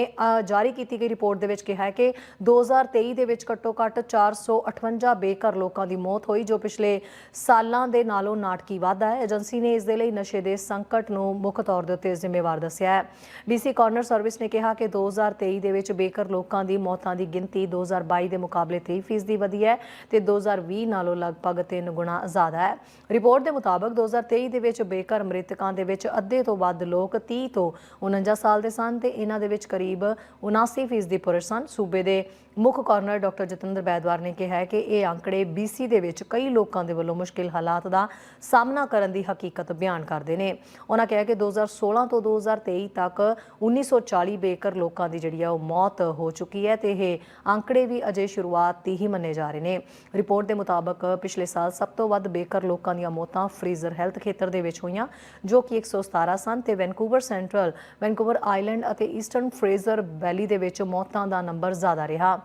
Speaker 1: ਜਾਰੀ ਕੀਤੀ ਗਈ ਰਿਪੋਰਟ ਦੇ ਵਿੱਚ ਕਿਹਾ ਹੈ ਕਿ 2023 ਦੇ ਵਿੱਚ ਘੱਟੋ ਘੱਟ 458 ਬੇਕਾਰ ਲੋਕਾਂ ਦੀ ਮੌਤ ਹੋਈ, ਜੋ ਪਿਛਲੇ ਸਾਲਾਂ ਦੇ ਨਾਲੋਂ ਨਾਟਕੀ ਵਾਧਾ ਹੈ। ਏਜੰਸੀ ਨੇ ਇਸ ਦੇ ਲਈ ਨਸ਼ੇ ਦੇ ਸੰਕਟ ਨੂੰ ਮੁੱਖ ਤੌਰ ਦੇ ਉੱਤੇ ਜ਼ਿੰਮੇਵਾਰ ਦੱਸਿਆ ਹੈ। ਬੀਸੀ ਕਾਰਨਰ ਸਰਵਿਸ ਨੇ ਕਿਹਾ ਕਿ 2023 ਦੇ ਵਿੱਚ ਬੇਕਾਰ ਲੋਕਾਂ ਦੀ ਮੌਤਾਂ ਦੀ ਗਿਣਤੀ 2022 ਦੇ ਮੁਕਾਬਲੇ 23% ਦੀ ਵਧੀ ਹੈ ਤੇ 2020 ਨਾਲੋਂ ਲਗਭਗ 3 ਗੁਣਾ ਜ਼ਿਆਦਾ ਹੈ। ਰਿਪੋਰਟ ਦੇ ਮੁਤਾਬਕ 2023 ਦੇ ਵਿੱਚ ਬੇਘਰ ਮ੍ਰਿਤਕਾਂ ਦੇ ਵਿੱਚ ਅੱਧੇ ਤੋਂ ਵੱਧ ਲੋਕ 30 ਤੋਂ 49 ਸਾਲ ਦੇ ਸਨ ਤੇ ਇਹਨਾਂ ਦੇ ਵਿੱਚ ਕਰੀਬ 79% ਪੁਰਸ਼ ਸਨ ਸੂਬੇ ਦੇ ਮੁੱਖ ਕਾਰਨਰ ਡਾਕਟਰ ਜਤਿੰਦਰ ਬੈਦਵਾਰ ਨੇ ਕਿਹਾ ਹੈ ਕਿ ਇਹ ਅੰਕੜੇ BC ਦੇ ਵਿੱਚ ਕਈ ਲੋਕਾਂ ਦੇ ਵੱਲੋਂ ਮੁਸ਼ਕਿਲ ਹਾਲਾਤ ਦਾ ਸਾਹਮਣਾ ਕਰਨ ਦੀ ਹਕੀਕਤ ਬਿਆਨ ਕਰਦੇ ਨੇ। ਉਹਨਾਂ ਕਿਹਾ ਕਿ 2016 ਤੋਂ 2023 ਤੱਕ 1940 ਬੇਕਰ ਲੋਕਾਂ ਦੀ ਜਿਹੜੀ ਆ ਉਹ ਮੌਤ ਹੋ ਚੁੱਕੀ ਹੈ ਤੇ ਇਹ ਅੰਕੜੇ ਵੀ ਅਜੇ ਸ਼ੁਰੂਆਤ ਸ਼ੁਰੂਆਤੀ ਹੀ ਮੰਨੇ ਜਾ ਰਹੇ ਨੇ। ਰਿਪੋਰਟ ਦੇ ਮੁਤਾਬਕ ਪਿਛਲੇ ਸਾਲ ਸਭ ਤੋਂ ਵੱਧ ਬੇਕਰ ਲੋਕਾਂ ਦੀਆਂ ਮੌਤਾਂ ਫਰੀਜ਼ਰ ਹੈਲਥ ਖੇਤਰ ਦੇ ਵਿੱਚ ਹੋਈਆਂ, ਜੋ ਕਿ 117 ਸਨ ਤੇ ਵੈਨਕੂਵਰ ਸੈਂਟਰਲ, ਵੈਨਕੂਵਰ ਆਈਲੈਂਡ ਅਤੇ ਈਸਟਰਨ ਫਰੇਜ਼ਰ ਵੈਲੀ ਦੇ ਵਿੱਚ ਮੌਤਾਂ ਦਾ ਨੰਬਰ ਜ਼ਿਆਦਾ ਰਿਹਾ।